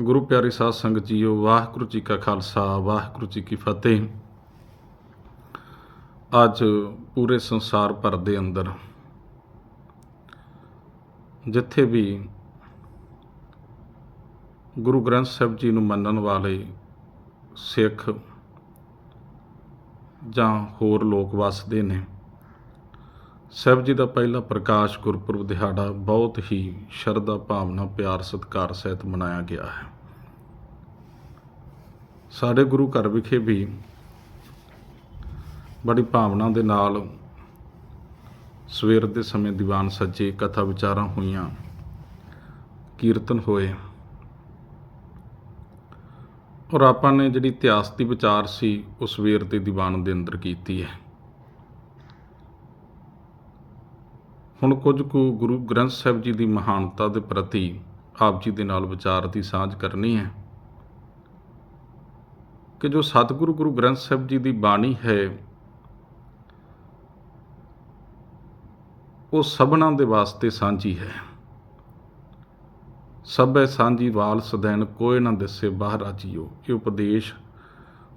ਗੁਰੂ ਪਿਆਰੀ ਸਾਧ ਸੰਗਤ ਜੀਓ, ਵਾਹਿਗੁਰੂ ਜੀ ਕਾ ਖਾਲਸਾ, ਵਾਹਿਗੁਰੂ ਜੀ ਕੀ ਫਤਿਹ। ਅੱਜ ਪੂਰੇ ਸੰਸਾਰ ਭਰ ਦੇ ਅੰਦਰ ਜਿੱਥੇ ਵੀ ਗੁਰੂ ਗ੍ਰੰਥ ਸਾਹਿਬ ਜੀ ਨੂੰ ਮੰਨਣ ਵਾਲੇ ਸਿੱਖ ਜਾਂ ਹੋਰ ਲੋਕ ਵਸਦੇ ਨੇ ਸਾਹਿਬ ਜੀ ਦਾ ਪਹਿਲਾ ਪ੍ਰਕਾਸ਼ ਗੁਰਪੁਰਬ ਦਿਹਾੜਾ ਬਹੁਤ ਹੀ ਸ਼ਰਧਾ ਭਾਵਨਾ, ਪਿਆਰ, ਸਤਿਕਾਰ ਸਹਿਤ ਮਨਾਇਆ ਗਿਆ ਹੈ। ਸਾਡੇ ਗੁਰੂ ਘਰ ਵਿਖੇ ਵੀ ਬੜੀ ਭਾਵਨਾ ਦੇ ਨਾਲ ਸਵੇਰ ਦੇ ਸਮੇਂ ਦੀਵਾਨ ਸੱਜੇ ਕਥਾ ਵਿਚਾਰਾਂ ਹੋਈਆਂ, ਕੀਰਤਨ ਹੋਏ। ਔਰ ਆਪਾਂ ਨੇ ਜਿਹੜੀ ਇਤਿਹਾਸ ਦੀ ਵਿਚਾਰ ਸੀ, ਉਹ ਸਵੇਰ ਦੇ ਦੀਵਾਨ ਦੇ ਅੰਦਰ ਕੀਤੀ ਹੈ। ਹੁਣ ਕੁਝ ਕੁ ਗੁਰੂ ਗ੍ਰੰਥ ਸਾਹਿਬ ਜੀ ਦੀ ਮਹਾਨਤਾ ਦੇ ਪ੍ਰਤੀ ਆਪ ਜੀ ਦੇ ਨਾਲ ਵਿਚਾਰ ਦੀ ਸਾਂਝ ਕਰਨੀ ਹੈ। ਕਿ ਜੋ ਸਤਿਗੁਰੂ ਗੁਰੂ ਗ੍ਰੰਥ ਸਾਹਿਬ ਜੀ ਦੀ ਬਾਣੀ ਹੈ, ਉਹ ਸਭਨਾਂ ਦੇ ਵਾਸਤੇ ਸਾਂਝੀ ਹੈ। ਸਭੈ ਸਾਂਝੀ ਵਾਲ ਸਦੈਨ ਕੋਏ ਨਾ ਦਿਸੇ ਬਾਹਰ ਆਜੀਓ। ਇਹ ਉਪਦੇਸ਼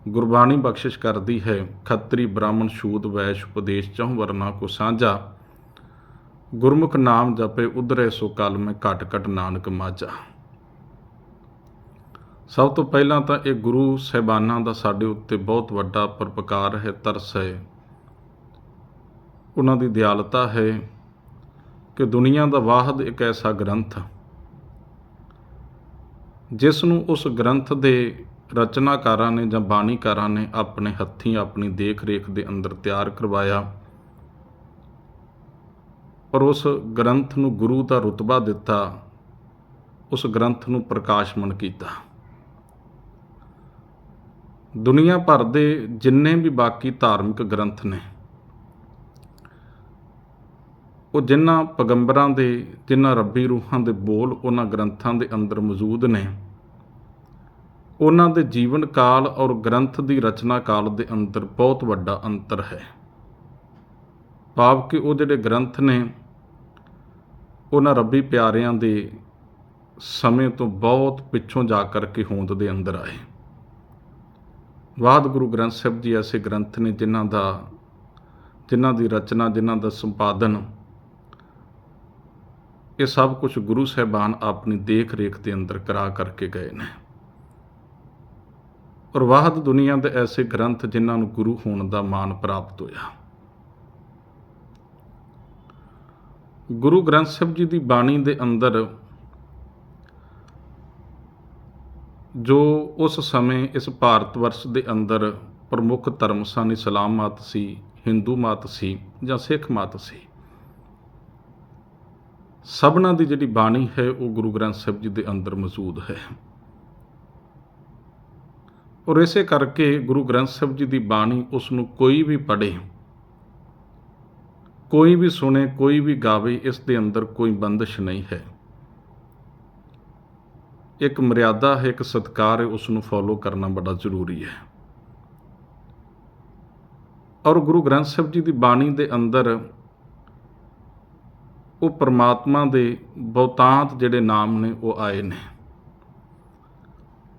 ਗੁਰਬਾਣੀ ਬਖਸ਼ਿਸ਼ ਕਰਦੀ ਹੈ। ਖੱਤਰੀ ਬ੍ਰਾਹਮਣ ਸ਼ੂਦ ਵੈਸ਼ ਉਪਦੇਸ਼ ਚਹੁ ਵਰਨਾ ਕੋ ਸਾਂਝਾ। ਗੁਰਮੁਖ ਨਾਮ ਜਪੇ ਉਧਰੇ ਸੋ ਕਲ ਮੈਂ ਘਟ ਘਟ ਨਾਨਕ ਮਾਝਾ। ਸਭ ਤੋਂ ਪਹਿਲਾਂ ਤਾਂ ਇਹ ਗੁਰੂ ਸਹਿਬਾਨਾਂ ਦਾ ਸਾਡੇ ਉੱਤੇ ਬਹੁਤ ਵੱਡਾ ਪਰਪਕਾਰ ਹੈ, ਤਰਸ ਹੈ। ਉਹਨਾਂ ਦੀ ਦਿਆਲਤਾ ਹੈ ਕਿ ਦੁਨੀਆ ਦਾ ਵਾਹਦ ਇੱਕ ਐਸਾ ਗ੍ਰੰਥ ਜਿਸ ਨੂੰ ਉਸ ਗ੍ਰੰਥ ਦੇ ਰਚਨਾਕਾਰਾਂ ਨੇ ਜਾਂ ਬਾਣੀਕਾਰਾਂ ਨੇ ਆਪਣੇ ਹੱਥੀਂ ਆਪਣੀ ਦੇਖ-ਰੇਖ ਦੇ ਅੰਦਰ ਤਿਆਰ ਕਰਵਾਇਆ। ਪਰ ਉਸ ਗ੍ਰੰਥ ਨੂੰ ਗੁਰੂ ਦਾ ਰਤਬਾ ਦਿੱਤਾ, ਉਸ ਗ੍ਰੰਥ ਨੂੰ ਪ੍ਰਕਾਸ਼ਮਨ ਕੀਤਾ। ਦੁਨੀਆ ਭਰ ਦੇ ਜਿੰਨੇ ਵੀ ਬਾਕੀ ਧਾਰਮਿਕ ਗ੍ਰੰਥ ਨੇ, ਉਹ ਜਿਨ੍ਹਾਂ ਪੈਗੰਬਰਾਂ ਦੇ ਜਿਨ੍ਹਾਂ ਰੱਬੀ ਰੂਹਾਂ ਦੇ ਬੋਲ ਉਹਨਾਂ ਗ੍ਰੰਥਾਂ ਦੇ ਅੰਦਰ ਮੌਜੂਦ ਨੇ, ਉਹਨਾਂ ਦੇ ਜੀਵਨ ਕਾਲ ਔਰ ਗ੍ਰੰਥ ਦੀ ਰਚਨਾ ਕਾਲ ਦੇ ਅੰਦਰ ਬਹੁਤ ਵੱਡਾ ਅੰਤਰ ਹੈ। ਭਾਵ ਕਿ ਉਹ ਜਿਹੜੇ ਗ੍ਰੰਥ ਨੇ ਉਹਨਾਂ ਰੱਬੀ ਪਿਆਰਿਆਂ ਦੇ ਸਮੇਂ ਤੋਂ ਬਹੁਤ ਪਿੱਛੋਂ ਜਾ ਕਰਕੇ ਹੋਂਦ ਦੇ ਅੰਦਰ ਆਏ। ਬਾਦ ਗੁਰੂ ਗ੍ਰੰਥ ਸਾਹਿਬ ਜੀ ਐਸੇ ਗ੍ਰੰਥ ਨੇ ਜਿਨ੍ਹਾਂ ਦਾ, ਜਿਨ੍ਹਾਂ ਦੀ ਰਚਨਾ, ਜਿਨ੍ਹਾਂ ਦਾ ਸੰਪਾਦਨ, ਇਹ ਸਭ ਕੁਝ ਗੁਰੂ ਸਾਹਿਬਾਨ ਆਪਣੀ ਦੇਖ ਰੇਖ ਦੇ ਅੰਦਰ ਕਰਾ ਕਰਕੇ ਗਏ ਨੇ। ਔਰ ਵਾਹਦ ਦੁਨੀਆ ਦੇ ਐਸੇ ਗ੍ਰੰਥ ਜਿਨ੍ਹਾਂ ਨੂੰ ਗੁਰੂ ਹੋਣ ਦਾ ਮਾਣ ਪ੍ਰਾਪਤ ਹੋਇਆ। ਗੁਰੂ ਗ੍ਰੰਥ ਸਾਹਿਬ ਜੀ ਦੀ ਬਾਣੀ ਦੇ ਅੰਦਰ ਜੋ ਉਸ ਸਮੇਂ ਇਸ ਭਾਰਤ ਵਰਸ਼ ਦੇ ਅੰਦਰ ਪ੍ਰਮੁੱਖ ਧਰਮ ਸਨ, ਇਸਲਾਮ ਮਤ ਸੀ, ਹਿੰਦੂ ਮਤ ਸੀ ਜਾਂ ਸਿੱਖ ਮਤ ਸੀ, ਸਭਨਾਂ ਦੀ ਜਿਹੜੀ ਬਾਣੀ ਹੈ ਉਹ ਗੁਰੂ ਗ੍ਰੰਥ ਸਾਹਿਬ ਜੀ ਦੇ ਅੰਦਰ ਮੌਜੂਦ ਹੈ। ਔਰ ਇਸੇ ਕਰਕੇ ਗੁਰੂ ਗ੍ਰੰਥ ਸਾਹਿਬ ਜੀ ਦੀ ਬਾਣੀ ਉਸ ਨੂੰ ਕੋਈ ਵੀ ਪੜ੍ਹੇ ਕੋਈ ਵੀ ਸੁਣੇ, ਕੋਈ ਵੀ ਗਾਵੇ, ਇਸ ਦੇ ਅੰਦਰ ਕੋਈ ਬੰਦਸ਼ ਨਹੀਂ ਹੈ। ਇੱਕ ਮਰਿਆਦਾ ਹੈ, ਇੱਕ ਸਤਕਾਰ ਹੈ ਉਸ ਨੂੰ ਫੋਲੋ ਕਰਨਾ ਬੜਾ ਜ਼ਰੂਰੀ ਹੈ। ਔਰ ਗੁਰੂ ਗ੍ਰੰਥ ਸਾਹਿਬ ਜੀ ਦੀ ਬਾਣੀ ਦੇ ਅੰਦਰ ਉਹ ਪਰਮਾਤਮਾ ਦੇ ਬਹੁਤਾਂਤ ਜਿਹੜੇ ਨਾਮ ਨੇ, ਉਹ ਆਏ ਨੇ।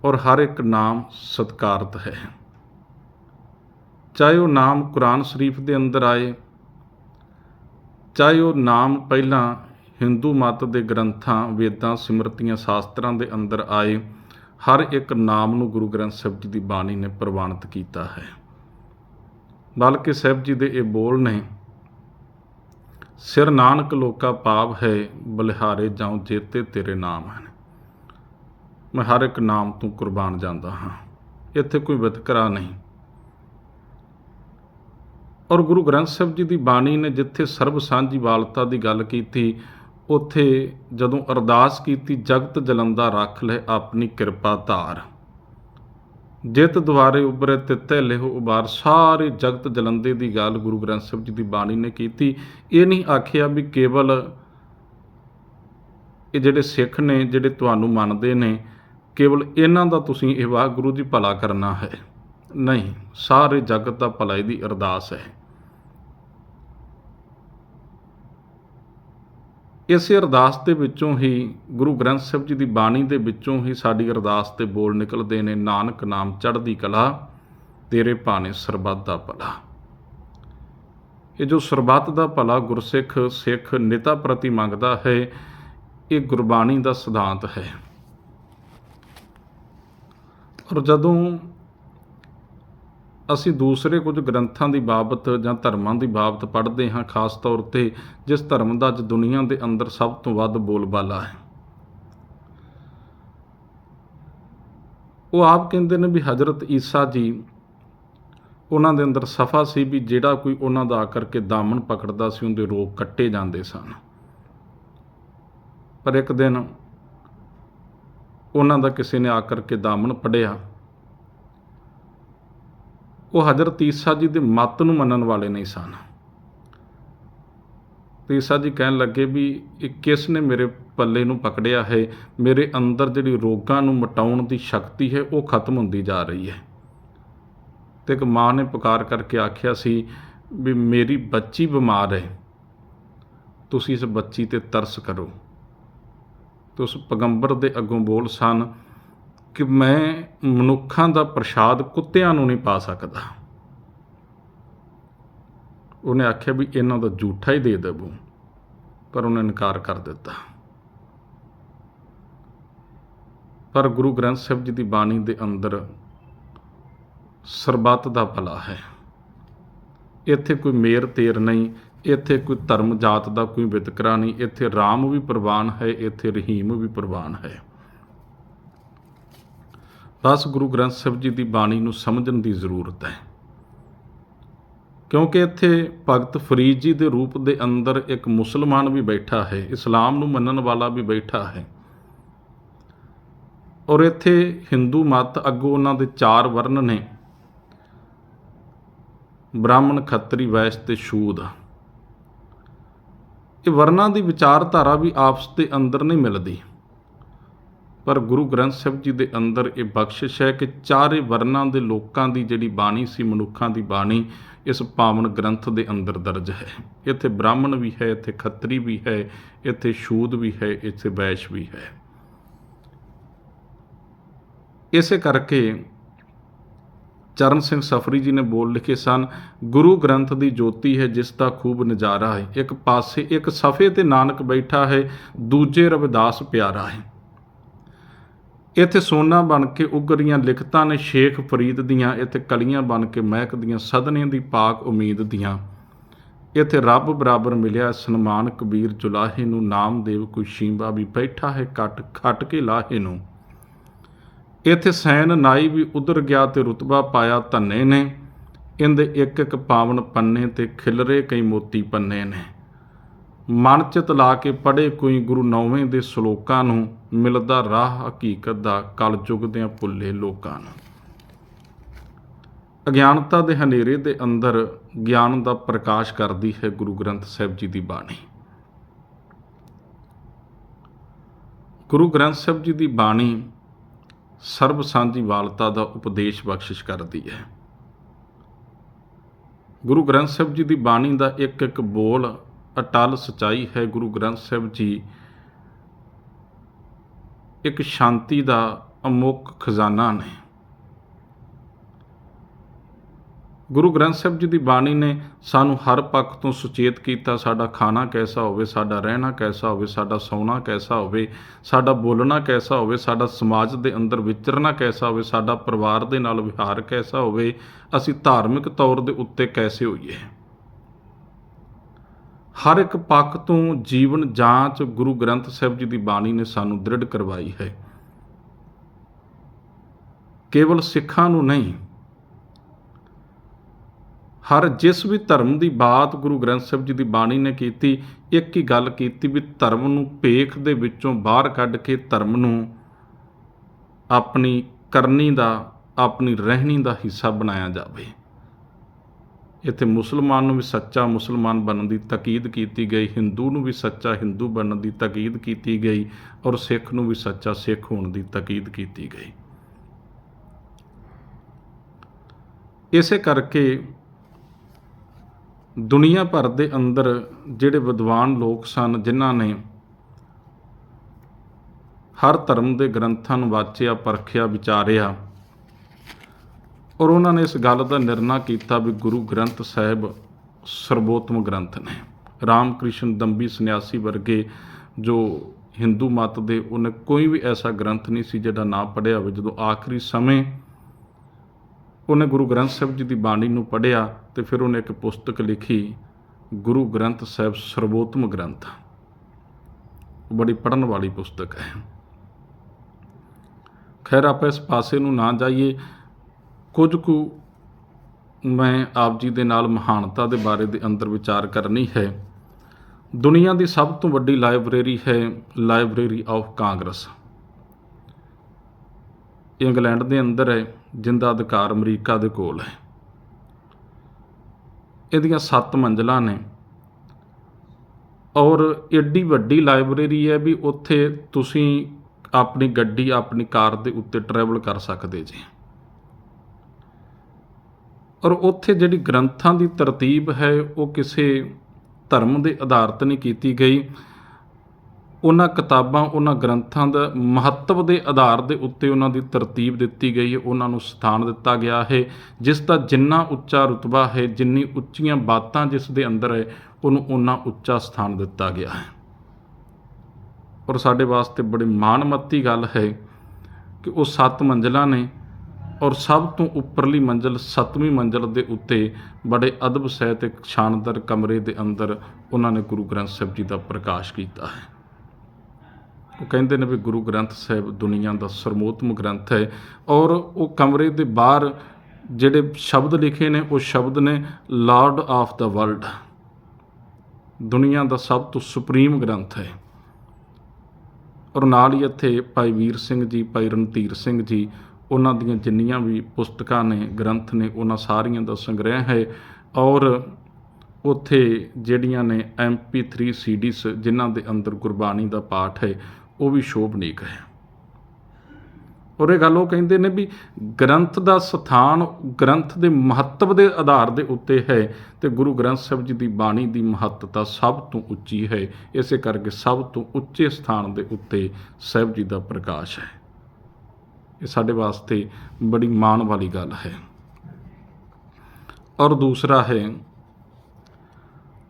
ਔਰ ਹਰ ਇੱਕ ਨਾਮ ਸਤਕਾਰਤ ਹੈ। ਚਾਹੇ ਉਹ ਨਾਮ ਕੁਰਾਨ ਸ਼ਰੀਫ ਦੇ ਅੰਦਰ ਆਏ ਚਾਹੇ ਉਹ ਨਾਮ ਪਹਿਲਾਂ ਹਿੰਦੂ ਮਤ ਦੇ ਗ੍ਰੰਥਾਂ, ਵੇਦਾਂ, ਸਿਮਰਤੀਆਂ, ਸ਼ਾਸਤਰਾਂ ਦੇ ਅੰਦਰ ਆਏ, ਹਰ ਇੱਕ ਨਾਮ ਨੂੰ ਗੁਰੂ ਗ੍ਰੰਥ ਸਾਹਿਬ ਜੀ ਦੀ ਬਾਣੀ ਨੇ ਪ੍ਰਵਾਨਿਤ ਕੀਤਾ ਹੈ। ਬਲਕਿ ਸਾਹਿਬ ਜੀ ਦੇ ਇਹ ਬੋਲ ਨੇ, ਸਿਰ ਨਾਨਕ ਲੋਕਾ ਪਾਪ ਹੈ, ਬਲਿਹਾਰੇ ਜਾਉ ਜੇਤੇ ਤੇਰੇ ਨਾਮ ਹਨ। ਮੈਂ ਹਰ ਇੱਕ ਨਾਮ ਤੋਂ ਕੁਰਬਾਨ ਜਾਂਦਾ ਹਾਂ। ਇੱਥੇ ਕੋਈ ਵਿਤਕਰਾ ਨਹੀਂ। ਔਰ ਗੁਰੂ ਗ੍ਰੰਥ ਸਾਹਿਬ ਜੀ ਦੀ ਬਾਣੀ ਨੇ ਜਿੱਥੇ ਸਰਬ ਸਾਂਝੀ ਵਾਲਤਾ ਦੀ ਗੱਲ ਕੀਤੀ, ਉੱਥੇ ਜਦੋਂ ਅਰਦਾਸ ਕੀਤੀ, ਜਗਤ ਜਲੰਦਾ ਰੱਖ ਲੈ ਆਪਣੀ ਕਿਰਪਾ ਧਾਰ। ਜਿਤ ਦੁਆਰੇ ਉਬਰੇ ਤਿੱਤੇ ਲਿਹੋ ਉਬਾਰ, ਸਾਰੇ ਜਗਤ ਜਲੰਦੇ ਦੀ ਗੱਲ ਗੁਰੂ ਗ੍ਰੰਥ ਸਾਹਿਬ ਜੀ ਦੀ ਬਾਣੀ ਨੇ ਕੀਤੀ। ਇਹ ਨਹੀਂ ਆਖਿਆ ਵੀ ਕੇਵਲ ਇਹ ਜਿਹੜੇ ਸਿੱਖ ਨੇ, ਜਿਹੜੇ ਤੁਹਾਨੂੰ ਮੰਨਦੇ ਨੇ, ਕੇਵਲ ਇਹਨਾਂ ਦਾ ਤੁਸੀਂ ਇਹ ਵਾਹਿਗੁਰੂ ਜੀ ਭਲਾ ਕਰਨਾ ਹੈ। ਨਹੀਂ, ਸਾਰੇ ਜਗਤ ਦਾ ਭਲਾਈ ਦੀ ਅਰਦਾਸ ਹੈ। ਇਸੇ ਅਰਦਾਸ ਦੇ ਵਿੱਚੋਂ ਹੀ ਗੁਰੂ ਗ੍ਰੰਥ ਸਾਹਿਬ ਜੀ ਦੀ ਬਾਣੀ ਦੇ ਵਿੱਚੋਂ ਹੀ ਸਾਡੀ ਅਰਦਾਸ 'ਤੇ ਬੋਲ ਨਿਕਲਦੇ ਨੇ, ਨਾਨਕ ਨਾਮ ਚੜ੍ਹਦੀ ਕਲਾ, ਤੇਰੇ ਭਾਣੇ ਸਰਬੱਤ ਦਾ ਭਲਾ। ਇਹ ਜੋ ਸਰਬੱਤ ਦਾ ਭਲਾ ਗੁਰਸਿੱਖ ਸਿੱਖ ਨਿਤਾ ਪ੍ਰਤੀ ਮੰਗਦਾ ਹੈ, ਇਹ ਗੁਰਬਾਣੀ ਦਾ ਸਿਧਾਂਤ ਹੈ। ਔਰ ਜਦੋਂ ਅਸੀਂ ਦੂਸਰੇ ਕੁਝ ਗ੍ਰੰਥਾਂ ਦੀ ਬਾਬਤ ਜਾਂ ਧਰਮਾਂ ਦੀ ਬਾਬਤ ਪੜ੍ਹਦੇ ਹਾਂ, ਖਾਸ ਤੌਰ ਤੇ ਜਿਸ ਧਰਮ ਦਾ ਅੱਜ ਦੁਨੀਆ ਦੇ ਅੰਦਰ ਸਭ ਤੋਂ ਵੱਧ ਬੋਲਬਾਲਾ ਹੈ। ਉਹ ਆਪ ਕਹਿੰਦੇ ਨੇ ਵੀ ਹਜ਼ਰਤ ਈਸਾ ਜੀ ਉਹਨਾਂ ਦੇ ਅੰਦਰ ਸਫਾ ਸੀ ਵੀ ਜਿਹੜਾ ਕੋਈ ਉਹਨਾਂ ਦਾ ਆ ਕਰਕੇ ਦਾਮਨ ਪਕੜਦਾ ਸੀ, ਉਹਦੇ ਰੋਗ ਕੱਟੇ ਜਾਂਦੇ ਸਨ। ਪਰ ਇੱਕ ਦਿਨ ਉਹਨਾਂ ਦਾ ਕਿਸੇ ਨੇ ਆ ਕਰਕੇ ਦਾਮਨ ਫੜਿਆ। ਉਹ ਹਜ਼ਰਤ ਈਸਾ ਜੀ ਦੇ ਮਤ ਨੂੰ ਮੰਨਣ ਵਾਲੇ ਨਹੀਂ ਸਨ। ਤੇ ਈਸਾ ਜੀ ਕਹਿਣ ਲੱਗੇ ਵੀ ਇਹ ਕਿਸ ਨੇ ਮੇਰੇ ਪੱਲੇ ਨੂੰ ਪਕੜਿਆ ਹੈ? ਮੇਰੇ ਅੰਦਰ ਜਿਹੜੀ ਰੋਗਾਂ ਨੂੰ ਮਟਾਉਣ ਦੀ ਸ਼ਕਤੀ ਹੈ, ਉਹ ਖਤਮ ਹੁੰਦੀ ਜਾ ਰਹੀ ਹੈ। ਤੇ ਇੱਕ ਮਾਂ ਨੇ ਪੁਕਾਰ ਕਰਕੇ ਆਖਿਆ ਸੀ ਵੀ ਮੇਰੀ ਬੱਚੀ ਬਿਮਾਰ ਹੈ। ਤੁਸੀਂ ਇਸ ਬੱਚੀ ਤੇ ਤਰਸ ਕਰੋ। ਤੇ ਉਸ ਪਗੰਬਰ ਦੇ ਅੱਗੋਂ ਬੋਲ ਸਨ ਕਿ ਮੈਂ ਮਨੁੱਖਾਂ ਦਾ ਪ੍ਰਸ਼ਾਦ ਕੁੱਤਿਆਂ ਨੂੰ ਨਹੀਂ ਪਾ ਸਕਦਾ। ਉਹਨੇ ਆਖਿਆ ਵੀ ਇਹਨਾਂ ਦਾ ਝੂਠਾ ਹੀ ਦੇ ਦੇਵੋ, ਪਰ ਉਹਨੇ ਇਨਕਾਰ ਕਰ ਦਿੱਤਾ। ਪਰ ਗੁਰੂ ਗ੍ਰੰਥ ਸਾਹਿਬ ਜੀ ਦੀ ਬਾਣੀ ਦੇ ਅੰਦਰ ਸਰਬੱਤ ਦਾ ਭਲਾ ਹੈ। ਇੱਥੇ ਕੋਈ ਮੇਰ ਤੇਰ ਨਹੀਂ, ਇੱਥੇ ਕੋਈ ਧਰਮ ਜਾਤ ਦਾ ਕੋਈ ਵਿਤਕਰਾ ਨਹੀਂ, ਇੱਥੇ ਰਾਮ ਵੀ ਪ੍ਰਵਾਨ ਹੈ, ਇੱਥੇ ਰਹੀਮ ਵੀ ਪ੍ਰਵਾਨ ਹੈ। ਬਸ ਗੁਰੂ ਗ੍ਰੰਥ ਸਾਹਿਬ ਜੀ ਦੀ ਬਾਣੀ ਨੂੰ ਸਮਝਣ ਦੀ ਜ਼ਰੂਰਤ ਹੈ। ਕਿਉਂਕਿ ਇੱਥੇ ਭਗਤ ਫਰੀਦ ਜੀ ਦੇ ਰੂਪ ਦੇ ਅੰਦਰ ਇੱਕ ਮੁਸਲਮਾਨ ਵੀ ਬੈਠਾ ਹੈ, ਇਸਲਾਮ ਨੂੰ ਮੰਨਣ ਵਾਲਾ ਵੀ ਬੈਠਾ ਹੈ। ਔਰ ਇੱਥੇ ਹਿੰਦੂ ਮਤ ਅੱਗੋਂ ਉਹਨਾਂ ਦੇ ਚਾਰ ਵਰਨ ਨੇ। ਬ੍ਰਾਹਮਣ, ਖੱਤਰੀ, ਵੈਸ਼ ਤੇ ਸ਼ੂਦ ਇਹ ਵਰਨਾਂ ਦੀ ਵਿਚਾਰਧਾਰਾ ਵੀ ਆਪਸ ਦੇ ਅੰਦਰ ਨਹੀਂ ਮਿਲਦੀ। ਪਰ ਗੁਰੂ ਗ੍ਰੰਥ ਸਾਹਿਬ ਜੀ ਦੇ ਅੰਦਰ ਇਹ ਬਖਸ਼ਿਸ਼ ਹੈ ਕਿ ਚਾਰੇ ਵਰਨਾਂ ਦੇ ਲੋਕਾਂ ਦੀ ਜਿਹੜੀ ਬਾਣੀ ਸੀ, ਮਨੁੱਖਾਂ ਦੀ ਬਾਣੀ, ਇਸ ਪਾਵਨ ਗ੍ਰੰਥ ਦੇ ਅੰਦਰ ਦਰਜ ਹੈ। ਇੱਥੇ ਬ੍ਰਾਹਮਣ ਵੀ ਹੈ, ਇੱਥੇ ਖੱਤਰੀ ਵੀ ਹੈ, ਇੱਥੇ ਸ਼ੂਦ ਵੀ ਹੈ, ਇੱਥੇ ਵੈਸ਼ ਵੀ ਹੈ। ਇਸੇ ਕਰਕੇ ਚਰਨ ਸਿੰਘ ਸਫਰੀ ਜੀ ਨੇ ਬੋਲ ਲਿਖੇ ਸਨ, ਗੁਰੂ ਗ੍ਰੰਥ ਦੀ ਜੋਤੀ ਹੈ ਜਿਸ ਦਾ ਖੂਬ ਨਜ਼ਾਰਾ ਹੈ। ਇੱਕ ਪਾਸੇ ਇੱਕ ਸਫੇ ਤੇ ਨਾਨਕ ਬੈਠਾ ਹੈ, ਦੂਜੇ ਰਵਿਦਾਸ ਪਿਆਰਾ ਹੈ। ਇੱਥੇ ਸੋਨਾ ਬਣ ਕੇ ਉਗਰੀਆਂ ਲਿਖਤਾਂ ਨੇ ਸ਼ੇਖ ਫਰੀਦ ਦੀਆਂ, ਇੱਥੇ ਕਲੀਆਂ ਬਣ ਕੇ ਮਹਿਕਦੀਆਂ ਸਦਨੇ ਦੀ ਪਾਕ ਉਮੀਦ ਦੀਆਂ। ਇੱਥੇ ਰੱਬ ਬਰਾਬਰ ਮਿਲਿਆ, ਸਨਮਾਨ ਕਬੀਰ ਜੁਲਾਹੇ ਨੂੰ, ਨਾਮਦੇਵ ਕੋਈ ਸ਼ੀਂਬਾ ਵੀ ਬੈਠਾ ਹੈ ਕੱਟ, ਖੱਟ ਕੇ ਲਾਹੇ ਨੂੰ। ਇੱਥੇ ਸੈਨ ਨਾਈ ਵੀ ਉਧਰ ਗਿਆ ਤੇ ਰੁਤਬਾ ਪਾਇਆ ਧੰਨੇ ਨੇ। ਇਹਦੇ ਇੱਕ ਇੱਕ ਪਾਵਨ ਪੰਨੇ ਤੇ ਖਿਲਰੇ ਕਈ ਮੋਤੀ ਪੰਨੇ ਨੇ। ਮਨ ਚਿਤ ਲਾ ਕੇ ਪੜੇ ਕੋਈ ਗੁਰੂ ਨੌਵੇਂ ਦੇ ਸ਼ਲੋਕਾਂ ਨੂੰ, ਮਿਲਦਾ ਰਾਹ ਹਕੀਕਤ ਦਾ ਕਲ ਯੁਗ ਦੇ ਭੁੱਲੇ ਲੋਕਾਂ ਨੂੰ। ਅਗਿਆਨਤਾ ਦੇ ਹਨੇਰੇ ਦੇ ਅੰਦਰ ਗਿਆਨ ਦਾ ਪ੍ਰਕਾਸ਼ ਕਰਦੀ ਹੈ ਗੁਰੂ ਗ੍ਰੰਥ ਸਾਹਿਬ ਜੀ ਦੀ ਬਾਣੀ। ਗੁਰੂ ਗ੍ਰੰਥ ਸਾਹਿਬ ਜੀ ਦੀ ਬਾਣੀ ਸਰਬ ਸਾਂਝੀ ਵਾਲਤਾ ਦਾ ਉਪਦੇਸ਼ ਬਖਸ਼ਿਸ਼ ਕਰਦੀ ਹੈ। ਗੁਰੂ ਗ੍ਰੰਥ ਸਾਹਿਬ ਜੀ ਦੀ ਬਾਣੀ ਦਾ ਇੱਕ ਇੱਕ ਬੋਲ ਅਟਲ ਸਚਾਈ ਹੈ ਗੁਰੂ ਗ੍ਰੰਥ ਸਾਹਿਬ ਜੀ। ਇੱਕ ਸ਼ਾਂਤੀ ਦਾ ਅਮੋਕ ਖਜ਼ਾਨਾ ਨੇ। ਗੁਰੂ ਗ੍ਰੰਥ ਸਾਹਿਬ ਜੀ ਦੀ ਬਾਣੀ ਨੇ ਸਾਨੂੰ ਹਰ ਪੱਖ ਤੋਂ ਸੁਚੇਤ ਕੀਤਾ, ਸਾਡਾ ਖਾਣਾ ਕੈਸਾ ਹੋਵੇ, ਸਾਡਾ ਰਹਿਣਾ ਕੈਸਾ ਹੋਵੇ, ਸਾਡਾ ਸੌਣਾ ਕੈਸਾ ਹੋਵੇ, ਸਾਡਾ ਬੋਲਣਾ ਕੈਸਾ ਹੋਵੇ, ਸਾਡਾ ਸਮਾਜ ਦੇ ਅੰਦਰ ਵਿਚਰਨਾ ਕੈਸਾ ਹੋਵੇ, ਸਾਡਾ ਪਰਿਵਾਰ ਦੇ ਨਾਲ ਵਿਹਾਰ ਕੈਸਾ ਹੋਵੇ, ਅਸੀਂ ਧਾਰਮਿਕ ਤੌਰ ਦੇ ਉੱਤੇ ਕੈਸੇ ਹੋਈਏ? ਹਰ ਇੱਕ ਪੱਖ ਤੋਂ ਜੀਵਨ ਜਾਂਚ ਗੁਰੂ ਗ੍ਰੰਥ ਸਾਹਿਬ ਜੀ ਦੀ ਬਾਣੀ ਨੇ ਸਾਨੂੰ ਦ੍ਰਿੜ ਕਰਵਾਈ ਹੈ। ਕੇਵਲ ਸਿੱਖਾਂ ਨੂੰ ਨਹੀਂ, ਹਰ ਜਿਸ ਵੀ ਧਰਮ ਦੀ ਬਾਤ ਗੁਰੂ ਗ੍ਰੰਥ ਸਾਹਿਬ ਜੀ ਦੀ ਬਾਣੀ ਨੇ ਕੀਤੀ, ਇੱਕ ਹੀ ਗੱਲ ਕੀਤੀ ਵੀ ਧਰਮ ਨੂੰ ਭੇਖ ਦੇ ਵਿੱਚੋਂ ਬਾਹਰ ਕੱਢ ਕੇ ਧਰਮ ਨੂੰ ਆਪਣੀ ਕਰਨੀ ਦਾ, ਆਪਣੀ ਰਹਿਣੀ ਦਾ ਹਿੱਸਾ ਬਣਾਇਆ ਜਾਵੇ। ਇੱਥੇ ਮੁਸਲਮਾਨ ਨੂੰ ਵੀ ਸੱਚਾ ਮੁਸਲਮਾਨ ਬਣਨ ਦੀ ਤਾਕੀਦ ਕੀਤੀ ਗਈ, ਹਿੰਦੂ ਨੂੰ ਵੀ ਸੱਚਾ ਹਿੰਦੂ ਬਣਨ ਦੀ ਤਾਕੀਦ ਕੀਤੀ ਗਈ ਔਰ ਸਿੱਖ ਨੂੰ ਵੀ ਸੱਚਾ ਸਿੱਖ ਹੋਣ ਦੀ ਤਾਕੀਦ ਕੀਤੀ ਗਈ। ਇਸੇ ਕਰਕੇ ਦੁਨੀਆ ਭਰ ਦੇ ਅੰਦਰ ਜਿਹੜੇ ਵਿਦਵਾਨ ਲੋਕ ਸਨ, ਜਿਨ੍ਹਾਂ ਨੇ ਹਰ ਧਰਮ ਦੇ ਗ੍ਰੰਥਾਂ ਨੂੰ ਵਾਚਿਆ, ਪਰਖਿਆ, ਵਿਚਾਰਿਆ ਔਰ ਉਹਨਾਂ ਨੇ ਇਸ ਗੱਲ ਦਾ ਨਿਰਣਾ ਕੀਤਾ ਵੀ ਗੁਰੂ ਗ੍ਰੰਥ ਸਾਹਿਬ ਸਰਬੋਤਮ ਗ੍ਰੰਥ ਨੇ। ਰਾਮ ਕ੍ਰਿਸ਼ਨ ਦੰਬੀ ਸੰਨਿਆਸੀ ਵਰਗੇ ਜੋ ਹਿੰਦੂ ਮਤ ਦੇ ਉਹਨੇ ਕੋਈ ਵੀ ਐਸਾ ਗ੍ਰੰਥ ਨਹੀਂ ਸੀ ਜਿਹੜਾ ਨਾ ਪੜਿਆ ਹੋਵੇ। ਜਦੋਂ ਆਖਰੀ ਸਮੇਂ ਉਹਨੇ ਗੁਰੂ ਗ੍ਰੰਥ ਸਾਹਿਬ ਜੀ ਦੀ ਬਾਣੀ ਨੂੰ ਪੜਿਆ ਤੇ ਫਿਰ ਉਹਨੇ ਇੱਕ ਪੁਸਤਕ ਲਿਖੀ, ਗੁਰੂ ਗ੍ਰੰਥ ਸਾਹਿਬ ਸਰਬੋਤਮ ਗ੍ਰੰਥ। ਬੜੀ ਪੜਨ ਵਾਲੀ ਪੁਸਤਕ ਹੈ। ਖੈਰ, ਆਪਾਂ ਇਸ ਪਾਸੇ ਨੂੰ ਨਾ ਜਾਈਏ। ਕੁਝ ਕੁ ਮੈਂ ਆਪ ਜੀ ਦੇ ਨਾਲ ਮਹਾਨਤਾ ਦੇ ਬਾਰੇ ਦੇ ਅੰਦਰ ਵਿਚਾਰ ਕਰਨੀ ਹੈ। ਦੁਨੀਆ ਦੀ ਸਭ ਤੋਂ ਵੱਡੀ ਲਾਇਬ੍ਰੇਰੀ ਹੈ ਲਾਇਬ੍ਰੇਰੀ ਆਫ ਕਾਂਗਰਸ। ਇੰਗਲੈਂਡ ਦੇ ਅੰਦਰ ਹੈ, ਜਿੰਦਾ ਅਧਿਕਾਰ ਅਮਰੀਕਾ ਦੇ ਕੋਲ ਹੈ। ਇਹਦੀਆਂ 7 ਮੰਜ਼ਲਾਂ ਨੇ। ਔਰ ਏਡੀ ਵੱਡੀ ਲਾਇਬ੍ਰੇਰੀ ਹੈ ਵੀ ਉੱਥੇ ਤੁਸੀਂ ਆਪਣੀ ਗੱਡੀ, ਆਪਣੀ ਕਾਰ ਦੇ ਉੱਤੇ ਟਰੈਵਲ ਕਰ ਸਕਦੇ ਜੀ। ਔਰ ਉੱਥੇ ਜਿਹੜੀ ਗ੍ਰੰਥਾਂ ਦੀ ਤਰਤੀਬ ਹੈ, ਉਹ ਕਿਸੇ ਧਰਮ ਦੇ ਆਧਾਰਿਤ ਨਹੀਂ ਕੀਤੀ ਗਈ। ਉਹਨਾਂ ਕਿਤਾਬਾਂ, ਉਹਨਾਂ ਗ੍ਰੰਥਾਂ ਦਾ ਮਹੱਤਵ ਦੇ ਆਧਾਰ ਦੇ ਉੱਤੇ ਉਹਨਾਂ ਦੀ ਤਰਤੀਬ ਦਿੱਤੀ ਗਈ ਹੈ, ਉਹਨਾਂ ਨੂੰ ਸਥਾਨ ਦਿੱਤਾ ਗਿਆ ਹੈ। ਜਿਸ ਦਾ ਜਿੰਨਾ ਉੱਚਾ ਰੁਤਬਾ ਹੈ, ਜਿੰਨੀ ਉੱਚੀਆਂ ਬਾਤਾਂ ਜਿਸ ਦੇ ਅੰਦਰ ਹੈ, ਉਹਨੂੰ ਉਹਨਾਂ ਉੱਚਾ ਸਥਾਨ ਦਿੱਤਾ ਗਿਆ ਹੈ। ਔਰ ਸਾਡੇ ਵਾਸਤੇ ਬੜੀ ਮਾਣਮੱਤੀ ਗੱਲ ਹੈ ਕਿ ਉਹ ਸੱਤ ਮੰਜ਼ਲਾਂ ਨੇ ਔਰ ਸਭ ਤੋਂ ਉੱਪਰਲੀ ਮੰਜ਼ਲ ਸੱਤਵੀਂ ਮੰਜ਼ਲ ਦੇ ਉੱਤੇ ਬੜੇ ਅਦਬ ਸਹਿਤ ਇੱਕ ਸ਼ਾਨਦਾਰ ਕਮਰੇ ਦੇ ਅੰਦਰ ਉਹਨਾਂ ਨੇ ਗੁਰੂ ਗ੍ਰੰਥ ਸਾਹਿਬ ਜੀ ਦਾ ਪ੍ਰਕਾਸ਼ ਕੀਤਾ ਹੈ। ਉਹ ਕਹਿੰਦੇ ਨੇ ਵੀ ਗੁਰੂ ਗ੍ਰੰਥ ਸਾਹਿਬ ਦੁਨੀਆ ਦਾ ਸਰਮੋਤਮ ਗ੍ਰੰਥ ਹੈ ਔਰ ਉਹ ਕਮਰੇ ਦੇ ਬਾਹਰ ਜਿਹੜੇ ਸ਼ਬਦ ਲਿਖੇ ਨੇ, ਉਹ ਸ਼ਬਦ ਨੇ ਲਾਰਡ ਆਫ ਦਾ ਵਰਲਡ ਦੁਨੀਆ ਦਾ ਸਭ ਤੋਂ ਸੁਪਰੀਮ ਗ੍ਰੰਥ ਹੈ। ਔਰ ਨਾਲ ਹੀ ਇੱਥੇ ਭਾਈ ਵੀਰ ਸਿੰਘ ਜੀ, ਭਾਈ ਰਣਧੀਰ ਸਿੰਘ ਜੀ ਉਹਨਾਂ ਦੀਆਂ ਜਿੰਨੀਆਂ ਵੀ ਪੁਸਤਕਾਂ ਨੇ, ਗ੍ਰੰਥ ਨੇ, ਉਹਨਾਂ ਸਾਰੀਆਂ ਦਾ ਸੰਗ੍ਰਹਿ ਹੈ ਔਰ ਉੱਥੇ ਜਿਹੜੀਆਂ ਨੇ MP3 ਸੀਡੀਜ਼ ਜਿਨ੍ਹਾਂ ਦੇ ਅੰਦਰ ਗੁਰਬਾਣੀ ਦਾ ਪਾਠ ਹੈ, ਉਹ ਵੀ ਸ਼ੋਭਨੀਕ ਹੈ। ਔਰ ਇਹ ਗੱਲ ਉਹ ਕਹਿੰਦੇ ਨੇ ਵੀ ਗ੍ਰੰਥ ਦਾ ਸਥਾਨ ਗ੍ਰੰਥ ਦੇ ਮਹੱਤਵ ਦੇ ਆਧਾਰ ਦੇ ਉੱਤੇ ਹੈ ਤੇ ਗੁਰੂ ਗ੍ਰੰਥ ਸਾਹਿਬ ਜੀ ਦੀ ਬਾਣੀ ਦੀ ਮਹੱਤਤਾ ਸਭ ਤੋਂ ਉੱਚੀ ਹੈ। ਇਸੇ ਕਰਕੇ ਸਭ ਤੋਂ ਉੱਚੇ ਸਥਾਨ ਦੇ ਉੱਤੇ ਸਾਹਿਬ ਜੀ ਦਾ ਪ੍ਰਕਾਸ਼ ਹੈ। ਇਹ ਸਾਡੇ ਵਾਸਤੇ ਬੜੀ ਮਾਣ ਵਾਲੀ ਗੱਲ ਹੈ। ਔਰ ਦੂਸਰਾ ਹੈ,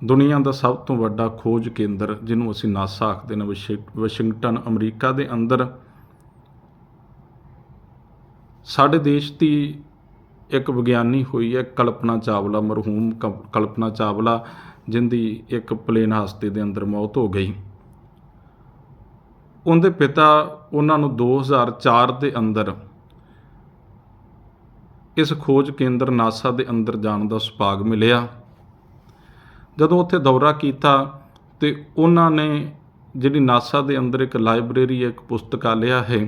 ਦੁਨੀਆ ਦਾ ਸਭ ਤੋਂ ਵੱਡਾ ਖੋਜ ਕੇਂਦਰ ਜਿਹਨੂੰ ਅਸੀਂ ਨਾਸਾ ਆਖਦੇ ਨੇ, ਵਾਸ਼ਿ- ਵਾਸ਼ਿੰਗਟਨ, ਅਮਰੀਕਾ ਦੇ ਅੰਦਰ ਸਾਡੇ ਦੇਸ਼ ਦੀ ਇੱਕ ਵਿਗਿਆਨੀ ਹੋਈ ਹੈ, ਕਲਪਨਾ ਚਾਵਲਾ, ਮਰਹੂਮ ਕਲਪਨਾ ਚਾਵਲਾ, ਜਿੰਦੀ ਇੱਕ ਪਲੇਨ ਹਾਸਤੇ ਦੇ ਅੰਦਰ ਮੌਤ ਹੋ ਗਈ। ਉਹਦੇ ਪਿਤਾ ਉਹਨਾਂ ਨੂੰ 2004 ਦੇ ਅੰਦਰ ਇਸ ਖੋਜ ਕੇਂਦਰ ਨਾਸਾ ਦੇ ਅੰਦਰ ਜਾਣ ਦਾ ਸੁਭਾਗ ਮਿਲਿਆ। ਜਦੋਂ ਉੱਥੇ ਦੌਰਾ ਕੀਤਾ ਤੇ ਉਹਨਾਂ ਨੇ ਜਿਹੜੀ ਨਾਸਾ ਦੇ ਅੰਦਰ ਇੱਕ ਲਾਇਬ੍ਰੇਰੀ ਇੱਕ ਪੁਸਤਕਾਲਿਆ ਹੈ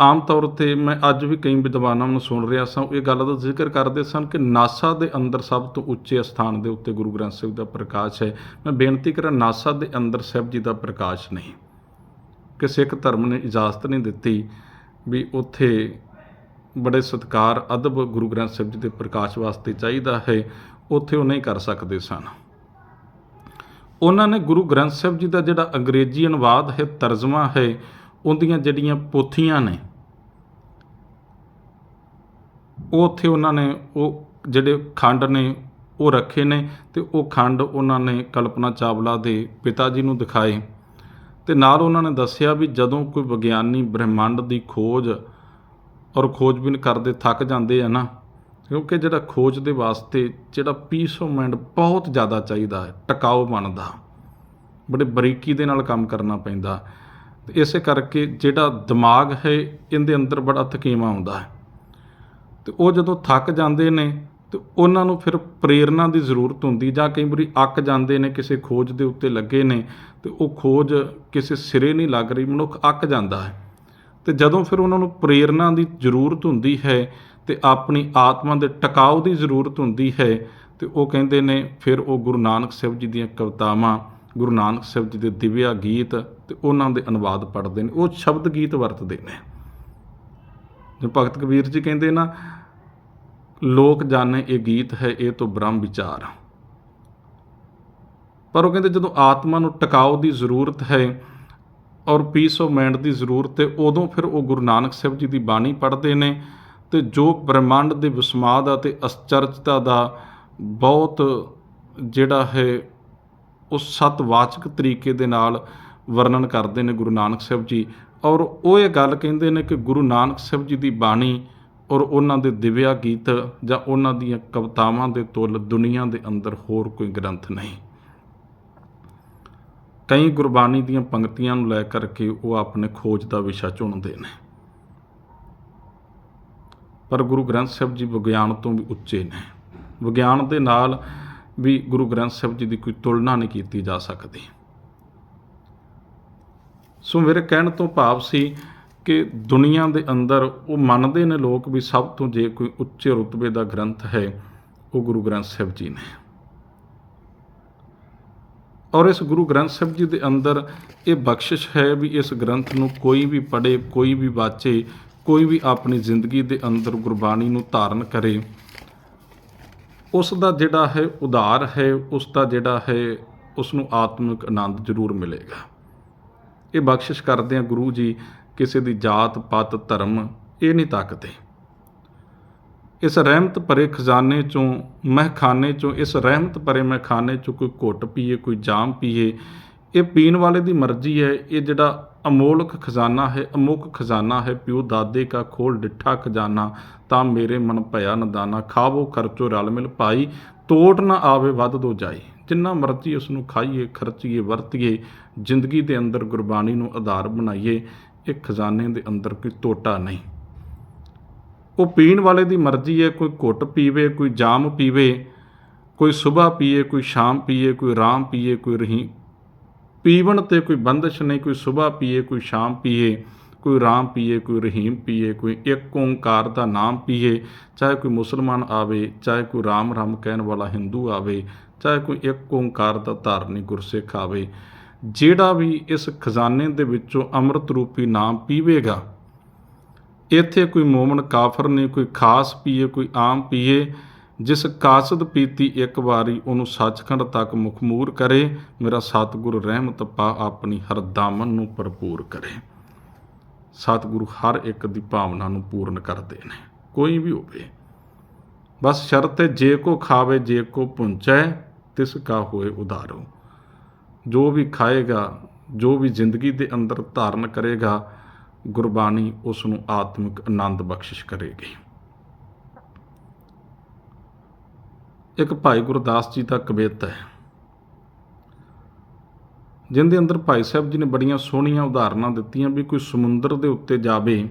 ਆਮ ਤੌਰ ਤੇ ਮੈਂ ਅੱਜ ਵੀ ਕਈ ਵਿਦਵਾਨਾਂ ਨੂੰ ਸੁਣ ਰਿਹਾ ਸਾਂ ਇਹ ਗੱਲ ਦਾ ਜ਼ਿਕਰ ਕਰਦੇ ਸਨ ਕਿ ਨਾਸਾ ਦੇ ਅੰਦਰ ਸਭ ਤੋਂ ਉੱਚੇ ਸਥਾਨ ਦੇ ਉੱਤੇ ਗੁਰੂ ਗ੍ਰੰਥ ਸਾਹਿਬ ਦਾ ਪ੍ਰਕਾਸ਼ ਹੈ। ਮੈਂ ਬੇਨਤੀ ਕਰਾਂ, ਨਾਸਾ ਦੇ ਅੰਦਰ ਸਾਹਿਬ ਜੀ ਦਾ ਪ੍ਰਕਾਸ਼ ਨਹੀਂ। ਕਿ ਸਿੱਖ ਧਰਮ ਨੇ ਇਜਾਜ਼ਤ ਨਹੀਂ ਦਿੱਤੀ ਵੀ ਉੱਥੇ ਬੜੇ ਸਤਕਾਰ, ਅਦਬ ਗੁਰੂ ਗ੍ਰੰਥ ਸਾਹਿਬ ਜੀ ਦੇ ਪ੍ਰਕਾਸ਼ ਵਾਸਤੇ ਚਾਹੀਦਾ ਹੈ। ਉੱਥੇ ਉਹ ਨਹੀਂ ਕਰ ਸਕਦੇ ਸਨ। ਉਹਨਾਂ ਨੇ ਗੁਰੂ ਗ੍ਰੰਥ ਸਾਹਿਬ ਜੀ ਦਾ ਜਿਹੜਾ ਅੰਗਰੇਜ਼ੀ ਅਨੁਵਾਦ ਹੈ, ਤਰਜਮਾ ਹੈ ਉਹਦੀਆਂ ਜਿਹੜੀਆਂ ਪੋਥੀਆਂ ਨੇ, ਉਹ ਉੱਥੇ ਉਹਨਾਂ ਨੇ ਉਹ ਜਿਹੜੇ ਖੰਡ ਨੇ ਉਹ ਰੱਖੇ ਨੇ ਤੇ ਉਹ ਖੰਡ ਉਹਨਾਂ ਨੇ ਕਲਪਨਾ ਚਾਵਲਾ ਦੇ ਪਿਤਾ ਜੀ ਨੂੰ ਦਿਖਾਏ ਤੇ ਨਾਲ ਉਹਨਾਂ ਨੇ ਦੱਸਿਆ ਵੀ ਜਦੋਂ ਕੋਈ ਵਿਗਿਆਨੀ ਬ੍ਰਹਿਮੰਡ ਦੀ ਖੋਜ ਔਰ ਖੋਜਬੀਨ ਕਰਦੇ ਥੱਕ ਜਾਂਦੇ ਆ ਨਾ, ਕਿਉਂਕਿ ਜਿਹੜਾ ਖੋਜ ਦੇ ਵਾਸਤੇ ਜਿਹੜਾ ਪੀਸ ਆਫ ਮਾਈਂਡ ਬਹੁਤ ਜ਼ਿਆਦਾ ਚਾਹੀਦਾ ਹੈ, ਟਿਕਾਊ ਬਣਦਾ, ਬੜੇ ਬਰੀਕੀ ਦੇ ਨਾਲ ਕੰਮ ਕਰਨਾ ਪੈਂਦਾ। ਤੇ ਇਸੇ ਕਰਕੇ ਜਿਹੜਾ ਦਿਮਾਗ ਹੈ, ਇਹਦੇ ਅੰਦਰ ਬੜਾ ਥਕੇਵਾ ਆਉਂਦਾ ਹੈ। ਤੇ ਉਹ ਜਦੋਂ ਥੱਕ ਜਾਂਦੇ ਨੇ, ਤੇ ਉਹਨਾਂ ਨੂੰ ਫਿਰ ਪ੍ਰੇਰਣਾ ਦੀ ਜ਼ਰੂਰਤ ਹੁੰਦੀ ਜਾਂ ਕਈ ਵਾਰੀ ਅੱਕ ਜਾਂਦੇ ਨੇ, ਕਿਸੇ ਖੋਜ ਦੇ ਉੱਤੇ ਲੱਗੇ ਨੇ, ਤੇ ਉਹ ਖੋਜ ਕਿਸੇ ਸਿਰੇ ਨਹੀਂ ਲੱਗ ਰਹੀ, ਮਨੁੱਖ ਅੱਕ ਜਾਂਦਾ ਹੈ। ਤੇ ਜਦੋਂ ਫਿਰ ਉਹਨਾਂ ਨੂੰ ਪ੍ਰੇਰਣਾ ਦੀ ਜ਼ਰੂਰਤ ਹੁੰਦੀ ਹੈ, ਤੇ ਆਪਣੀ ਆਤਮਾ ਦੇ ਟਿਕਾਉ ਦੀ ਜ਼ਰੂਰਤ ਹੁੰਦੀ ਹੈ, ਤੇ ਉਹ ਕਹਿੰਦੇ ਨੇ, ਫਿਰ ਉਹ ਗੁਰੂ ਨਾਨਕ ਸਾਹਿਬ ਜੀ ਦੀਆਂ ਕਵਿਤਾਵਾਂ ਗੁਰੂ ਨਾਨਕ ਸਾਹਿਬ ਜੀ ਦੇ ਦਿਵਿਆ ਗੀਤ ਤੇ ਉਹਨਾਂ ਦੇ ਅਨੁਵਾਦ ਪੜ੍ਹਦੇ ਨੇ, ਉਹ ਸ਼ਬਦ ਗੀਤ ਵਰਤਦੇ ਨੇ। ਜੋ ਭਗਤ ਕਬੀਰ ਜੀ ਕਹਿੰਦੇ ਨਾ, ਲੋਕ ਜਾਣੇ ਇਹ ਗੀਤ ਹੈ, ਇਹ ਤੋਂ ਬ੍ਰਹਮ ਵਿਚਾਰ। ਪਰ ਉਹ ਕਹਿੰਦੇ ਜਦੋਂ ਆਤਮਾ ਨੂੰ ਟਿਕਾਉ ਦੀ ਜ਼ਰੂਰਤ ਹੈ ਔਰ ਪੀਸ ਆਫ ਮਾਈਂਡ ਦੀ ਜ਼ਰੂਰਤ ਹੈ, ਉਦੋਂ ਫਿਰ ਉਹ ਗੁਰੂ ਨਾਨਕ ਸਾਹਿਬ ਜੀ ਦੀ ਬਾਣੀ ਪੜ੍ਹਦੇ ਨੇ ਤੇ ਜੋ ਬ੍ਰਹਮੰਡ ਦੇ ਵਿਸਮਾਦ ਅਤੇ ਅਚਰਜਤਾ ਦਾ ਬਹੁਤ ਜਿਹੜਾ ਹੈ ਉਹ ਸਤਵਾਚਕ ਤਰੀਕੇ ਦੇ ਨਾਲ ਵਰਣਨ ਕਰਦੇ ਨੇ ਗੁਰੂ ਨਾਨਕ ਸਾਹਿਬ ਜੀ। ਔਰ ਉਹ ਇਹ ਗੱਲ ਕਹਿੰਦੇ ਨੇ ਕਿ ਗੁਰੂ ਨਾਨਕ ਸਾਹਿਬ ਜੀ ਦੀ ਬਾਣੀ ਔਰ ਉਹਨਾਂ ਦੇ ਦਿਵਿਆ ਗੀਤ ਜਾਂ ਉਹਨਾਂ ਦੀਆਂ ਕਵਿਤਾਵਾਂ ਦੇ ਤੁਲ ਦੁਨੀਆ ਦੇ ਅੰਦਰ ਹੋਰ ਕੋਈ ਗ੍ਰੰਥ ਨਹੀਂ। ਕਈ ਗੁਰਬਾਣੀ ਦੀਆਂ ਪੰਕਤੀਆਂ ਨੂੰ ਲੈ ਕਰਕੇ ਉਹ ਆਪਣੇ ਖੋਜ ਦਾ ਵਿਸ਼ਾ ਚੁਣਦੇ ਨੇ। ਪਰ ਗੁਰੂ ਗ੍ਰੰਥ ਸਾਹਿਬ ਜੀ ਵਿਗਿਆਨ ਤੋਂ ਵੀ ਉੱਚੇ ਨੇ। ਵਿਗਿਆਨ ਦੇ ਨਾਲ ਵੀ ਗੁਰੂ ਗ੍ਰੰਥ ਸਾਹਿਬ ਜੀ ਦੀ ਕੋਈ ਤੁਲਨਾ ਨਹੀਂ ਕੀਤੀ ਜਾ ਸਕਦੀ। ਸੋ ਮੇਰੇ ਕਹਿਣ ਤੋਂ ਭਾਵ ਸੀ ਕਿ ਦੁਨੀਆ ਦੇ ਅੰਦਰ ਉਹ ਮੰਨਦੇ ਨੇ ਲੋਕ ਵੀ ਸਭ ਤੋਂ ਜੇ ਕੋਈ ਉੱਚੇ ਰੁਤਬੇ ਦਾ ਗ੍ਰੰਥ ਹੈ, ਉਹ ਗੁਰੂ ਗ੍ਰੰਥ ਸਾਹਿਬ ਜੀ ਨੇ। ਔਰ ਇਸ ਗੁਰੂ ਗ੍ਰੰਥ ਸਾਹਿਬ ਜੀ ਦੇ ਅੰਦਰ ਇਹ ਬਖਸ਼ਿਸ਼ ਹੈ ਵੀ ਇਸ ਗ੍ਰੰਥ ਨੂੰ ਕੋਈ ਵੀ ਪੜ੍ਹੇ, ਕੋਈ ਵੀ ਵਾਚੇ, ਕੋਈ ਵੀ ਆਪਣੀ ਜ਼ਿੰਦਗੀ ਦੇ ਅੰਦਰ ਗੁਰਬਾਣੀ ਨੂੰ ਧਾਰਨ ਕਰੇ। ਉਸ ਦਾ ਜਿਹੜਾ ਹੈ ਉਧਾਰ ਹੈ ਉਸ ਦਾ ਜਿਹੜਾ ਹੈ ਉਸ ਨੂੰ ਆਤਮਿਕ ਆਨੰਦ ਜ਼ਰੂਰ ਮਿਲੇਗਾ। ਇਹ ਬਖਸ਼ਿਸ਼ ਕਰਦੇ ਆ ਗੁਰੂ ਜੀ, ਕਿਸੇ ਦੀ ਜਾਤ, ਪਤ, ਧਰਮ ਇਹ ਨਹੀਂ ਤੱਕਦੇ। ਇਸ ਰਹਿਮਤ ਭਰੇ ਖਜ਼ਾਨੇ ਚੋਂ, ਮਹਿਖਾਨੇ ਚੋਂ, ਇਸ ਰਹਿਮਤ ਭਰੇ ਮਹਿਖਾਨੇ ਚੋਂ ਕੋਈ ਘੁੱਟ ਪੀਏ, ਕੋਈ ਜਾਮ ਪੀਏ ਇਹ ਪੀਣ ਵਾਲੇ ਦੀ ਮਰਜ਼ੀ ਹੈ, ਇਹ ਜਿਹੜਾ ਅਮੋਲਕ ਖਜ਼ਾਨਾ ਹੈ, ਅਮੁੱਕ ਖਜ਼ਾਨਾ ਹੈ, ਪਿਓ ਦਾਦੇ ਕਾ ਖੋਲ ਡਿੱਠਾ ਖਜ਼ਾਨਾ, ਤਾਂ ਮੇਰੇ ਮਨ ਭਇਆ ਨਦਾਨਾ, ਖਾਵੋ ਖਰਚੋ ਰਲ ਮਿਲ ਪਾਈ ਤੋਟ ਨਾ ਆਵੇ ਵੱਧ ਦੋ ਜਾਏ ਜਿੰਨਾ ਮਰਜ਼ੀ ਉਸ ਨੂੰ ਖਾਈਏ, ਖਰਚੀਏ, ਵਰਤੀਏ, ਜ਼ਿੰਦਗੀ ਦੇ ਅੰਦਰ ਗੁਰਬਾਣੀ ਨੂੰ ਆਧਾਰ ਬਣਾਈਏ, ਇਹ ਖਜ਼ਾਨੇ ਦੇ ਅੰਦਰ ਕੋਈ ਤੋਟਾ ਨਹੀਂ। ਉਹ ਪੀਣ ਵਾਲੇ ਦੀ ਮਰਜ਼ੀ ਹੈ, ਕੋਈ ਘੁੱਟ ਪੀਵੇ, ਕੋਈ ਜਾਮ ਪੀਵੇ, ਕੋਈ ਸਵੇਰ ਪੀਏ, ਕੋਈ ਸ਼ਾਮ ਪੀਏ, ਕੋਈ ਰਾਮ ਪੀਏ, ਕੋਈ ਰਹੀਂ ਪੀਵਣ ਤੇ ਕੋਈ ਬੰਦਸ਼ ਨਹੀਂ, ਕੋਈ ਸਵੇਰ ਪੀਏ, ਕੋਈ ਸ਼ਾਮ ਪੀਏ, ਕੋਈ ਰਾਮ ਪੀਏ, ਕੋਈ ਰਹੀਮ ਪੀਏ, ਕੋਈ ਇੱਕ ਓੰਕਾਰ ਦਾ ਨਾਮ ਪੀਏ, ਚਾਹੇ ਕੋਈ ਮੁਸਲਮਾਨ ਆਵੇ, ਚਾਹੇ ਕੋਈ ਰਾਮ ਰਾਮ ਕਹਿਣ ਵਾਲਾ ਹਿੰਦੂ ਆਵੇ, ਚਾਹੇ ਕੋਈ ਇੱਕ ਓੰਕਾਰ ਦਾ ਧਾਰਨੀ ਗੁਰਸਿੱਖ ਆਵੇ, ਜਿਹੜਾ ਵੀ ਇਸ ਖਜ਼ਾਨੇ ਦੇ ਵਿੱਚੋਂ ਅੰਮ੍ਰਿਤ ਰੂਪੀ ਨਾਮ ਪੀਵੇਗਾ, ਇੱਥੇ ਕੋਈ ਮੂਮਨ ਕਾਫਰ ਨਹੀਂ, ਕੋਈ ਖਾਸ ਪੀਏ, ਕੋਈ ਆਮ ਪੀਏ ਜਿਸ ਕਾਸਦ ਪੀਤੀ ਇੱਕ ਵਾਰੀ ਉਹਨੂੰ ਸੱਚਖੰਡ ਤੱਕ ਮੁਖਮੂਰ ਕਰੇ, ਮੇਰਾ ਸਤਿਗੁਰ ਰਹਿਮਤ ਪਾ ਆਪਣੀ ਹਰ ਦਾਮਨ ਨੂੰ ਭਰਪੂਰ ਕਰੇ। ਸਤਿਗੁਰੂ ਹਰ ਇੱਕ ਦੀ ਭਾਵਨਾ ਨੂੰ ਪੂਰਨ ਕਰਦੇ ਨੇ, ਕੋਈ ਵੀ ਹੋਵੇ। ਬਸ ਸ਼ਰਤ ਹੈ, ਜੇ ਕੋ ਖਾਵੇ, ਜੇ ਕੋ ਪੁੰਚੈ, ਤਿਸ ਕਾ ਹੋਏ ਉਧਾਰੋ ਜੋ ਵੀ ਖਾਏਗਾ, ਜੋ ਵੀ ਜ਼ਿੰਦਗੀ ਦੇ ਅੰਦਰ ਧਾਰਨ ਕਰੇਗਾ, ਗੁਰਬਾਣੀ ਉਸ ਨੂੰ ਆਤਮਿਕ ਆਨੰਦ ਬਖਸ਼ਿਸ਼ ਕਰੇਗੀ। ਇੱਕ ਭਾਈ ਗੁਰਦਾਸ ਜੀ ਦਾ ਕਵਿਤ ਹੈ, ਜਿੰਦੇ ਅੰਦਰ ਭਾਈ ਸਾਹਿਬ ਜੀ ਨੇ ਬੜੀਆਂ ਸੋਹਣੀਆਂ ਉਦਾਹਰਨਾਂ ਦਿੱਤੀਆਂ ਵੀ ਕੋਈ ਸਮੁੰਦਰ ਦੇ ਉੱਤੇ ਜਾਵੇ,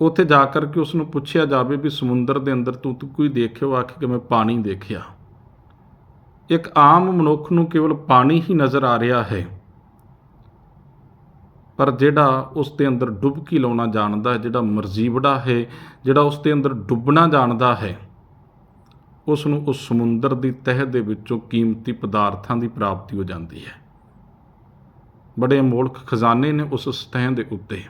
ਉੱਥੇ ਜਾ ਕਰਕੇ ਉਸ ਨੂੰ ਪੁੱਛਿਆ ਜਾਵੇ ਵੀ ਸਮੁੰਦਰ ਦੇ ਅੰਦਰ ਤੂੰ ਤੂੰ ਕੋਈ ਦੇਖਿਓ ਆਖੇ ਕਿ ਮੈਂ ਪਾਣੀ ਦੇਖਿਆ। ਇੱਕ ਆਮ ਮਨੁੱਖ ਨੂੰ ਕੇਵਲ ਪਾਣੀ ਹੀ ਨਜ਼ਰ ਆ ਰਿਹਾ ਹੈ, ਪਰ ਜਿਹੜਾ ਉਸ ਦੇ ਅੰਦਰ ਡੁਬਕੀ ਲਾਉਣਾ ਜਾਣਦਾ ਹੈ, ਜਿਹੜਾ ਮਰਜ਼ੀਵੜਾ ਹੈ, ਜਿਹੜਾ ਉਸ ਦੇ ਅੰਦਰ ਡੁੱਬਣਾ ਜਾਣਦਾ ਹੈ ਉਸ ਨੂੰ ਉਸ ਸਮੁੰਦਰ ਦੀ ਤਹਿ ਦੇ ਵਿੱਚੋਂ ਕੀਮਤੀ ਪਦਾਰਥਾਂ ਦੀ ਪ੍ਰਾਪਤੀ ਹੋ ਜਾਂਦੀ ਹੈ। ਬੜੇ ਅਮੋਲਕ ਖਜ਼ਾਨੇ ਨੇ ਉਸ ਸਤਹ ਦੇ ਉੱਤੇ।